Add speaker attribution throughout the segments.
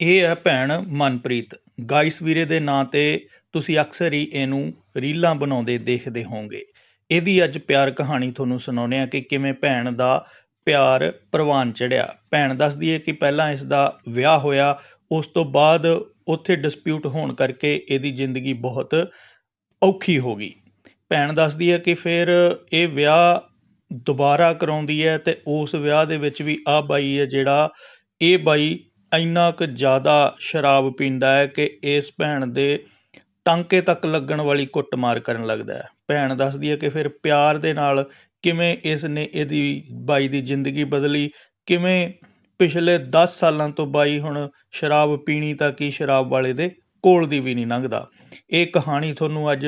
Speaker 1: ਇਹ ਹੈ ਭੈਣ ਮਨਪ੍ਰੀਤ। ਗਾਇਸ ਵੀਰੇ ਦੇ ਨਾਂ ਤੇ ਤੁਸੀਂ ਅਕਸਰ ਹੀ ਇਹਨੂੰ ਰੀਲਾਂ ਬਣਾਉਂਦੇ ਦੇਖਦੇ ਹੋਵੋਗੇ। ਇਹਦੀ ਅੱਜ ਪਿਆਰ ਕਹਾਣੀ ਤੁਹਾਨੂੰ ਸੁਣਾਉਂਦੇ ਆ ਕਿ ਕਿਵੇਂ ਭੈਣ ਦਾ ਪਿਆਰ ਪ੍ਰਵਾਨ ਚੜਿਆ। ਭੈਣ ਦੱਸਦੀ ਹੈ ਕਿ ਪਹਿਲਾਂ ਇਸ ਦਾ ਵਿਆਹ ਹੋਇਆ, ਉਸ ਤੋਂ ਬਾਅਦ ਉੱਥੇ ਡਿਸਪਿਊਟ ਹੋਣ ਕਰਕੇ ਇਹਦੀ ਜ਼ਿੰਦਗੀ ਬਹੁਤ ਔਖੀ ਹੋ ਗਈ। ਭੈਣ ਦੱਸਦੀ ਹੈ ਕਿ ਫਿਰ ਇਹ ਵਿਆਹ ਦੁਬਾਰਾ ਕਰਾਉਂਦੀ ਹੈ ਤੇ ਉਸ ਵਿਆਹ ਦੇ ਵਿੱਚ ਵੀ ਆ ਬਾਈ ਹੈ ਜਿਹੜਾ, ਇਹ ਬਾਈ ਇੰਨਾ ਕੁ ਜ਼ਿਆਦਾ ਸ਼ਰਾਬ ਪੀਂਦਾ ਹੈ ਕਿ ਇਸ ਭੈਣ ਦੇ ਟਾਂਕੇ ਤੱਕ ਲੱਗਣ ਵਾਲੀ ਕੁੱਟਮਾਰ ਕਰਨ ਲੱਗਦਾ ਹੈ। ਭੈਣ ਦੱਸਦੀ ਹੈ ਕਿ ਫਿਰ ਪਿਆਰ ਦੇ ਨਾਲ ਕਿਵੇਂ ਇਸ ਨੇ ਇਹਦੀ ਬਾਈ ਦੀ ਜ਼ਿੰਦਗੀ ਬਦਲੀ, ਕਿਵੇਂ ਪਿਛਲੇ 10 ਸਾਲਾਂ ਤੋਂ ਬਾਈ ਹੁਣ ਸ਼ਰਾਬ ਪੀਣੀ ਤਾਂ ਕੀ ਸ਼ਰਾਬ ਵਾਲੇ ਦੇ ਕੋਲ ਦੀ ਵੀ ਨਹੀਂ ਲੰਘਦਾ। ਇਹ ਕਹਾਣੀ ਤੁਹਾਨੂੰ ਅੱਜ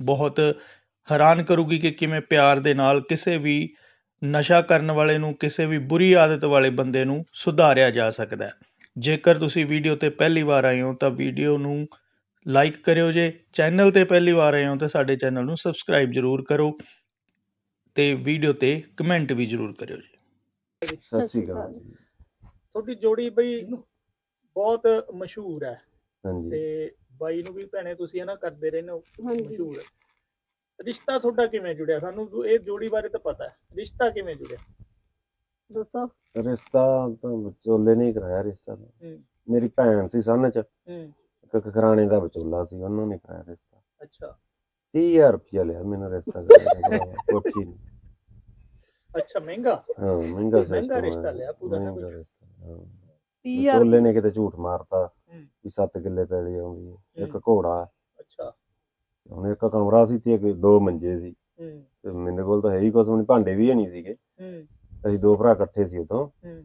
Speaker 1: ਬਹੁਤ ਹੈਰਾਨ ਕਰੂਗੀ ਕਿ ਕਿਵੇਂ ਪਿਆਰ ਦੇ ਨਾਲ ਕਿਸੇ ਵੀ ਨਸ਼ਾ ਕਰਨ ਵਾਲੇ ਨੂੰ, ਕਿਸੇ ਵੀ ਬੁਰੀ ਆਦਤ ਵਾਲੇ ਬੰਦੇ ਨੂੰ ਸੁਧਾਰਿਆ ਜਾ ਸਕਦਾ ਹੈ। ਜੇਕਰ ਤੁਸੀਂ ਵੀਡੀਓ ਤੇ ਪਹਿਲੀ ਵਾਰ ਆਏ ਹੋ ਤਾਂ ਵੀਡੀਓ ਨੂੰ ਲਾਈਕ ਕਰਿਓ ਜੇ। ਚੈਨਲ ਤੇ ਪਹਿਲੀ ਵਾਰ ਆਏ ਹੋ ਤਾਂ ਸਾਡੇ ਚੈਨਲ ਨੂੰ ਸਬਸਕ੍ਰਾਈਬ ਜਰੂਰ ਕਰੋ ਤੇ ਵੀਡੀਓ ਤੇ ਕਮੈਂਟ ਵੀ ਜਰੂਰ ਕਰਿਓ ਜੀ।
Speaker 2: ਸਤਿ ਸ਼੍ਰੀ ਅਕਾਲ।
Speaker 3: ਤੁਹਾਡੀ ਜੋੜੀ ਬਈ ਬਹੁਤ ਮਸ਼ਹੂਰ ਹੈ।
Speaker 2: ਹਾਂਜੀ।
Speaker 3: ਤੇ ਬਾਈ ਨੂੰ ਵੀ ਭੈਣੇ ਤੁਸੀਂ ਹਨਾ ਕਰਦੇ ਰਹਿੰਦੇ ਹੋ। ਮਸ਼ਹੂਰ। ਰਿਸ਼ਤਾ ਤੁਹਾਡਾ ਕਿਵੇਂ ਜੁੜਿਆ? ਸਾਨੂੰ ਇਹ ਜੋੜੀ ਬਾਰੇ ਤਾਂ ਪਤਾ ਹੈ। ਰਿਸ਼ਤਾ ਕਿਵੇਂ ਜੁੜਿਆ?
Speaker 4: ਦੱਸੋ।
Speaker 2: ਰਿਸ਼ਤਾ ਤਾਂ ਵਿਚੋਲੇ ਨਹੀਂ ਕਰਾਇਆ ਰਿਸ਼ਤਾ ਤਾਂ।
Speaker 3: ਹੂੰ।
Speaker 2: ਮੇਰੀ ਭੈਣ ਸੀ ਸੰਨ ਚ।
Speaker 3: ਹੂੰ।
Speaker 2: ਇੱਕ ਖਰਾਣੇ ਦਾ ਵਿਚੋਲਾ ਸੀ ਉਹਨੂੰ ਨਹੀਂ ਕਰਾਇਆ ਰਿਸ਼ਤਾ।
Speaker 3: ਅੱਛਾ।
Speaker 2: 30000 ਰੁਪਇਆ ਲਿਆ ਮੈਨੂੰ ਰਿਸ਼ਤਾ ਕਰਾਇਆ ਦਾ ਕੋਠੀ ਨੇ।
Speaker 3: ਅੱਛਾ ਮਹਿੰਗਾ?
Speaker 2: ਹਾਂ ਮਹਿੰਗਾ
Speaker 3: ਮਹਿੰਗਾ
Speaker 2: system
Speaker 3: ਰਿਸ਼ਤਾ
Speaker 2: ਹੈ।
Speaker 3: ਲਿਆ ਪੂਰਾ ਨਾ
Speaker 2: ਮਹਿੰਗਾ
Speaker 3: ਕੁਛ।
Speaker 2: ਰਿਸ਼ਤਾ, ਹਾਂ।
Speaker 4: 30000
Speaker 2: ਵਿਚੋਲੇ ਨੇ ਕਿਤੇ ਝੂਠ ਮਾਰਤਾ
Speaker 3: ਹੂੰ।
Speaker 2: ਵੀ 7 ਕਿੱਲੇ ਪੈਲੀ ਆਉਂਦੀ ਹੈ। ਇੱਕ
Speaker 3: ਹੂੰ।
Speaker 2: ਘੋੜਾ।
Speaker 3: ਅੱਛਾ।
Speaker 2: ਹੁਣ ਇੱਕ ਕਮਰਾ ਸੀ ਤੇ ਇੱਕ ਦੋ ਮੰਜੇ ਸੀ।
Speaker 3: ਹੂੰ।
Speaker 2: ਤੇ ਮੇਰੇ ਕੋਲ ਤਾਂ ਹੈ ਹੀ ਕੁਛ ਨਹੀਂ ਭਾਂਡੇ ਵੀ ਨਹੀਂ ਸੀਗੇ।
Speaker 3: ਹੂੰ।
Speaker 2: ਅਸੀਂ ਦੋ ਭਰਾ ਇਕੱਠੇ ਸੀ ਉਦੋਂ।
Speaker 3: ਹੂੰ।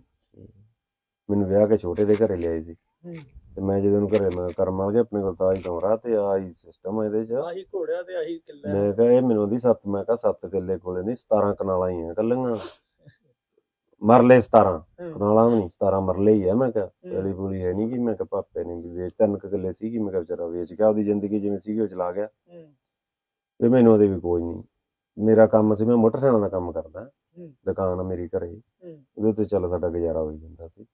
Speaker 2: ਮੈਨੂੰ ਵਿਆਹ ਕੇ ਛੋਟੇ ਦੇ ਘਰੇ ਲਿਆਏ ਸੀ।
Speaker 3: ਹੂੰ।
Speaker 2: ਤੇ ਮੈਂ ਜਦੋਂ ਨੂੰ ਘਰੇ ਮੈਂ ਕਰਮ ਆ ਗਿਆ ਆਪਣੇ ਕੋਲ ਤਾਂ ਆਹੀ ਕਮਰਾ ਤੇ ਆਹੀ ਸਿਸਟਮ ਆ ਇਹਦੇ 'ਚ।
Speaker 3: ਆਹੀ ਘੋੜਿਆ ਤੇ ਆਹੀ ਕਿੱਲਾ।
Speaker 2: ਮੈਂ ਕਿਹਾ ਇਹ ਮੈਨੂੰ ਦੀ ਸੱਤ ਮੈਂ ਕਿਹਾ ਸੱਤ ਕਿੱਲੇ ਕੋਲੇ ਨਹੀਂ 17 ਕਨਾਲਾਂ ਹੀ ਆ ਕੱਲੀਆਂ ਮਰਲੇ 17
Speaker 3: ਹੂੰ।
Speaker 2: ਕਨਾਲਾਂ ਵੀ ਨਹੀਂ 17 ਮਰਲੇ ਹੀ ਆ। ਮੈਂ ਕਿਹਾ
Speaker 3: ਹੂੰ।
Speaker 2: ਪੈਲੀ ਪੂਲੀ ਹੈ ਨਹੀਂ ਕਿ ਮੈਂ ਕਿਹਾ ਪਾਪੇ ਨੇ ਵੀ ਵੇਚ ਤਿੰਨ ਕੁ ਕਿੱਲੇ ਸੀਗੀ ਮੈਂ ਕਿਹਾ ਵਿਚਾਰਾ ਵੇਚ ਗਿਆ ਉਹਦੀ ਜ਼ਿੰਦਗੀ ਜਿਵੇਂ ਸੀਗੀ ਉਹ ਚਲਾ ਗਿਆ।
Speaker 3: ਹੂੰ।
Speaker 2: ਤੇ ਮੈਨੂੰ ਉਹਦੇ ਵੀ ਕੋਈ ਨਹੀਂ। ਮੇਰਾ ਕੰਮ ਸੀ ਮੈਂ ਮੋਟਰਸਾਈਕਲਾਂ ਦਾ ਕੰਮ ਕਰਦਾ।
Speaker 3: ਹੂੰ।
Speaker 2: ਦੁਕਾਨ ਆ ਮੇਰੀ ਘਰੇ।
Speaker 3: ਹੂੰ।
Speaker 2: ਉਹਦੇ ਤੇ ਚੱਲ ਸਾਡਾ ਗੁਜ਼ਾਰਾ ਹੋਈ ਜਾਂਦਾ ਸੀ।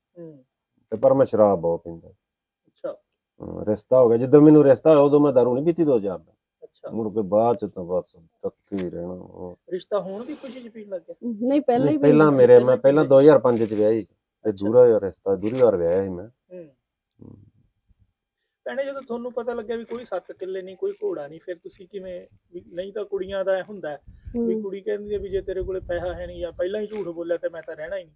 Speaker 2: ਤੇ ਪਰ ਮੈਂ ਸ਼ਰਾਬ ਬਹੁਤ ਪੀਂਦਾ
Speaker 3: ਅੱਛਾ।
Speaker 2: ਰਿਸ਼ਤਾ ਹੋ ਗਿਆ। ਜਦੋਂ ਮੈਨੂੰ ਰਿਸ਼ਤਾ ਹੋਇਆ ਉਦੋਂ ਮੈਂ ਦਾਰੂ ਨਹੀਂ ਪੀਤੀ 2000 ਦਾ
Speaker 3: ਅੱਛਾ।
Speaker 2: ਮੁੜ ਕੇ ਬਾਅਦ ਚ ਤਾਂ ਬਸ ਟੱਕੇ ਰਹਿਣਾ ਉਹ।
Speaker 3: ਰਿਸ਼ਤਾ ਹੋਣ ਦੀ ਖੁਸ਼ੀ ਚ ਪੀਣ ਲੱਗ ਗਿਆ?
Speaker 4: ਨਹੀਂ ਪਹਿਲਾਂ ਹੀ
Speaker 2: ਪਹਿਲਾਂ। ਮੇਰੇ ਮੈਂ ਪਹਿਲਾਂ
Speaker 3: ਕਿਵੇਂ?
Speaker 2: 2005 ਚ ਵਿਆਹੀ ਤੇ। ਦੂਰਾ ਰਿਸ਼ਤਾ ਦੂਰੀ ਵਾਰ ਵਿਆਹਿਆ ਸੀ ਮੈਂ।
Speaker 3: ਭੈਣੇ ਜਦੋਂ ਤੁਹਾਨੂੰ ਪਤਾ ਲੱਗਿਆ ਵੀ ਕੋਈ ਸੱਤ ਕਿੱਲੇ ਨਹੀਂ ਕੋਈ ਘੋੜਾ ਨਹੀਂ ਫਿਰ ਤੁਸੀਂ ਕਿਵੇਂ ਨਹੀਂ ਤਾਂ ਕੁੜੀਆਂ ਦਾ ਹੁੰਦਾ ਹੈ ਵੀ। ਕੁੜੀ ਕਹਿੰਦੀ ਹੈ ਵੀ ਜੇ ਤੇਰੇ ਕੋਲੇ ਪੈਸਾ ਹੈ ਨਹੀਂ ਜਾਂ ਪਹਿਲਾਂ ਹੀ ਝੂਠ ਬੋਲਿਆ ਤੇ ਮੈਂ ਤਾਂ ਰਹਿਣਾ ਹੀ ਨਹੀਂ।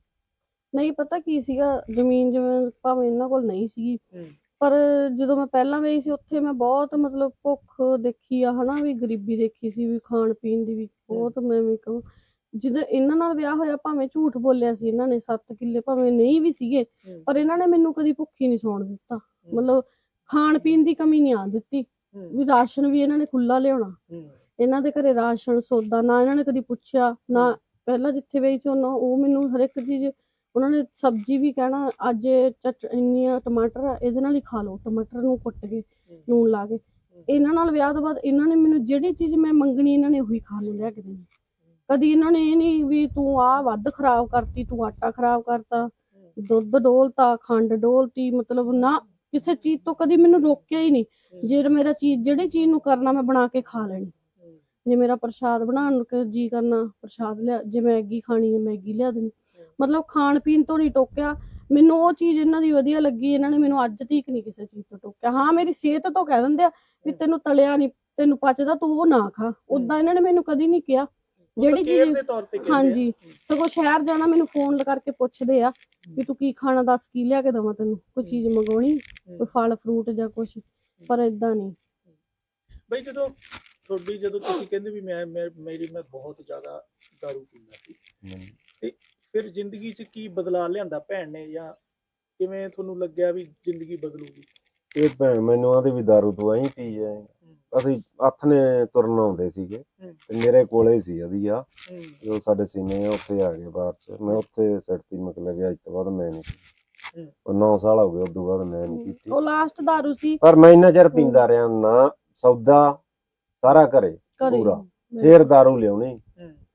Speaker 4: ਨਹੀਂ ਪਤਾ ਕੀ ਸੀਗਾ? ਜ਼ਮੀਨ ਜਿਵੇਂ ਭਾਵੇਂ ਇਹਨਾਂ ਕੋਲ ਨਹੀਂ ਸੀਗੀ ਪਰ ਜਦੋਂ ਮੈਂ ਪਹਿਲਾਂ ਗਈ ਸੀ ਉੱਥੇ ਮੈਂ ਬਹੁਤ ਮਤਲਬ ਭੁੱਖ ਦੇਖੀ ਆ ਹਨਾ ਵੀ ਗਰੀਬੀ ਦੇਖੀ ਸੀ ਵੀ ਖਾਣ ਪੀਣ ਦੀ ਵੀ ਬਹੁਤ ਮੈਂ ਵੀ ਕਹਾਂ। ਜਦੋਂ ਇਹਨਾਂ ਨਾਲ ਵਿਆਹ ਹੋਇਆ ਭਾਵੇਂ ਝੂਠ ਬੋਲਿਆ ਸੀ ਇਹਨਾਂ ਨੇ 7 ਕਿੱਲੇ ਭਾਵੇਂ ਨਹੀਂ ਵੀ ਸੀਗੇ ਪਰ ਇਹਨਾਂ ਨੇ ਮੈਨੂੰ ਕਦੀ ਭੁੱਖੀ ਨਹੀਂ ਸੌਣ ਦਿੱਤਾ। ਮਤਲਬ ਖਾਣ ਪੀਣ ਦੀ ਕਮੀ ਨਹੀਂ ਆ ਦਿੱਤੀ। ਵੀ ਰਾਸ਼ਨ ਵੀ ਇਹਨਾਂ ਨੇ ਖੁੱਲਾ ਲਿਆਉਣਾ। ਇਹਨਾਂ ਦੇ ਘਰੇ ਰਾਸ਼ਨ ਸੌਦਾ ਨਾ ਇਹਨਾਂ ਨੇ ਕਦੀ ਪੁੱਛਿਆ ਨਾ ਪਹਿਲਾਂ ਜਿੱਥੇ ਗਈ ਸੀ ਉਹਨਾਂ ਉਹ ਮੈਨੂੰ ਹਰ ਇੱਕ ਚੀਜ਼ ਉਹਨਾਂ ਨੇ ਸਬਜ਼ੀ ਵੀ ਕਹਿਣਾ ਅੱਜ ਇੰਨੀਆਂ ਟਮਾਟਰ ਆ ਇਹਦੇ ਨਾਲ ਹੀ ਖਾ ਲਓ ਟਮਾਟਰ ਨੂੰ ਕੁੱਟ ਕੇ ਲੂਣ ਲਾ ਕੇ। ਇਹਨਾਂ ਨਾਲ ਵਿਆਹ ਤੋਂ ਬਾਅਦ ਇਹਨਾਂ ਨੇ ਮੈਨੂੰ ਜਿਹੜੀ ਚੀਜ਼ ਮੈਂ ਮੰਗਣੀ ਇਹਨਾਂ ਨੇ ਉਹੀ ਖਾਣ ਨੂੰ ਲਿਆ ਕੇ ਦੇਣੀ। ਕਦੀ ਇਹਨਾਂ ਨੇ ਇਹ ਨਹੀਂ ਵੀ ਤੂੰ ਆ ਵੱਧ ਖਰਾਬ ਕਰਤੀ ਤੂੰ ਆਟਾ ਖਰਾਬ ਕਰਤਾ ਦੁੱਧ ਡੋਲਤਾ ਖੰਡ ਡੋਲਤੀ ਮਤਲਬ ਨਾ ਕਿਸੇ ਚੀਜ਼ ਤੋਂ ਕਦੀ ਮੈਨੂੰ ਰੋਕਿਆ ਹੀ ਨਹੀਂ। ਜੇ ਮੇਰਾ ਚੀਜ਼ ਜਿਹੜੀ ਚੀਜ਼ ਨੂੰ ਕਰਨਾ ਮੈਂ ਬਣਾ ਕੇ ਖਾ ਲੈਣੀ। ਜੇ ਮੇਰਾ ਪ੍ਰਸ਼ਾਦ ਬਣਾਉਣ ਨੂੰ ਜੀ ਕਰਨਾ ਪ੍ਰਸ਼ਾਦ ਲਿਆ ਜੇ ਮੈਗੀ ਖਾਣੀ ਹੈ ਮੈਗੀ ਲਿਆ ਦੇਣੀ। ਮਤਲਬ ਖਾਣ ਪੀਣ ਤੋਂ ਨਹੀਂ ਟੋਕਿਆ। ਮੈਨੂੰ ਉਹ ਚੀਜ਼ ਇਹਨਾਂ ਦੀ ਵਧੀਆ ਲੱਗੀ ਇਹਨਾਂ ਨੇ ਮੈਨੂੰ ਅੱਜ ਤੱਕ ਨਹੀਂ ਕਿਸੇ ਚੀਜ਼ ਤੋਂ ਟੋਕਿਆ। ਹਾਂ ਮੇਰੀ ਸਿਹਤ ਤੋਂ ਕਹਿ ਦਿੰਦੇ ਆ ਵੀ ਤੈਨੂੰ ਤਲਿਆ ਨਹੀਂ ਤੈਨੂੰ ਪਚਦਾ ਤੂੰ ਉਹ ਨਾ ਖਾ। ਉਦਾਂ ਇਹਨਾਂ ਨੇ ਮੈਨੂੰ ਕਦੀ ਨਹੀਂ ਕਿਹਾ। ਜਿਹੜੀ ਚੀਜ਼। ਹਾਂਜੀ ਸਗੋਂ ਸ਼ਹਿਰ ਜਾਣਾ ਮੈਨੂੰ ਫੋਨ ਕਰਕੇ ਪੁੱਛਦੇ ਆ ਵੀ ਤੂੰ ਕੀ ਖਾਣਾ ਦੱਸ ਕੀ ਲਿਆ ਕੇ ਦਵਾਂ ਤੈਨੂੰ? ਕੋਈ ਚੀਜ਼ ਮੰਗਾਉਣੀ ਕੋਈ ਫਲ ਫਰੂਟ ਜਾਂ ਕੁਛ? ਪਰ ਇਦਾਂ ਨਹੀਂ।
Speaker 3: ਬਈ ਜਦੋਂ ਤੁਹਾਡੀ ਜਦੋਂ ਤੁਸੀਂ ਕਹਿੰਦੇ ਵੀ ਮੈਂ ਮੈਂ- ਮੇਰੀ ਮੈਂ ਬਹੁਤ ਜ਼ਿਆਦਾ ਦਾਰੂ ਪੀਂਦਾ ਸੀ। ਫਿਰ ਜ਼ਿੰਦਗੀ 'ਚ ਕੀ ਬਦਲਾਅ ਲਿਆਂਦਾ ਭੈਣ ਨੇ ਜਾਂ ਕਿਵੇਂ ਤੁਹਾਨੂੰ ਲੱਗਿਆ ਵੀ ਜ਼ਿੰਦਗੀ ਬਦਲੂਗੀ?
Speaker 2: ਇਹ ਭੈਣ ਮੈਨੂੰ ਆਂਦੇ ਵੀ ਦਾਰੂ ਤੂੰ ਐਂ ਪੀ ਜਾਏ ਅਸੀਂ ਹੱਥ ਨੇ ਤੁਰਨ ਆਉਂਦੇ ਸੀਗੇ। ਤੇ ਮੇਰੇ ਕੋਲੇ ਹੀ ਸੀ ਵਧੀਆ
Speaker 3: ਹੂੰ।
Speaker 2: ਜੋ ਸਾਡੇ ਸੀਨੇ ਆ ਉੱਥੇ ਆ ਗਏ ਬਾਹਰ ਚ। ਮੈਂ ਉੱਥੇ ਸਿੱਟਤੀ ਮਤਲਬ ਗਿਆ ਇਸ ਤੋਂ ਬਾਅਦ ਮੈਂ ਨਹੀਂ ਪੀਤੀ।
Speaker 3: ਹੂੰ।
Speaker 2: ਉਹ 9 ਸਾਲ ਹੋ ਗਏ ਉਸ ਤੋਂ ਬਾਅਦ ਮੈਂ ਨਹੀਂ ਪੀਤੀ।
Speaker 4: ਉਹ ਲਾਸਟ ਦਾਰੂ ਸੀ।
Speaker 2: ਪਰ ਮੈਂ ਇੰਨਾ ਚਿਰ ਪੀਂਦਾ ਰਿਹਾ ਨਾ ਸੌਦਾ ਸਾਰਾ ਘਰੇ ਪੂਰਾ। ਫੇਰ ਦਾਰੂ ਲਿਆਉਣੀ।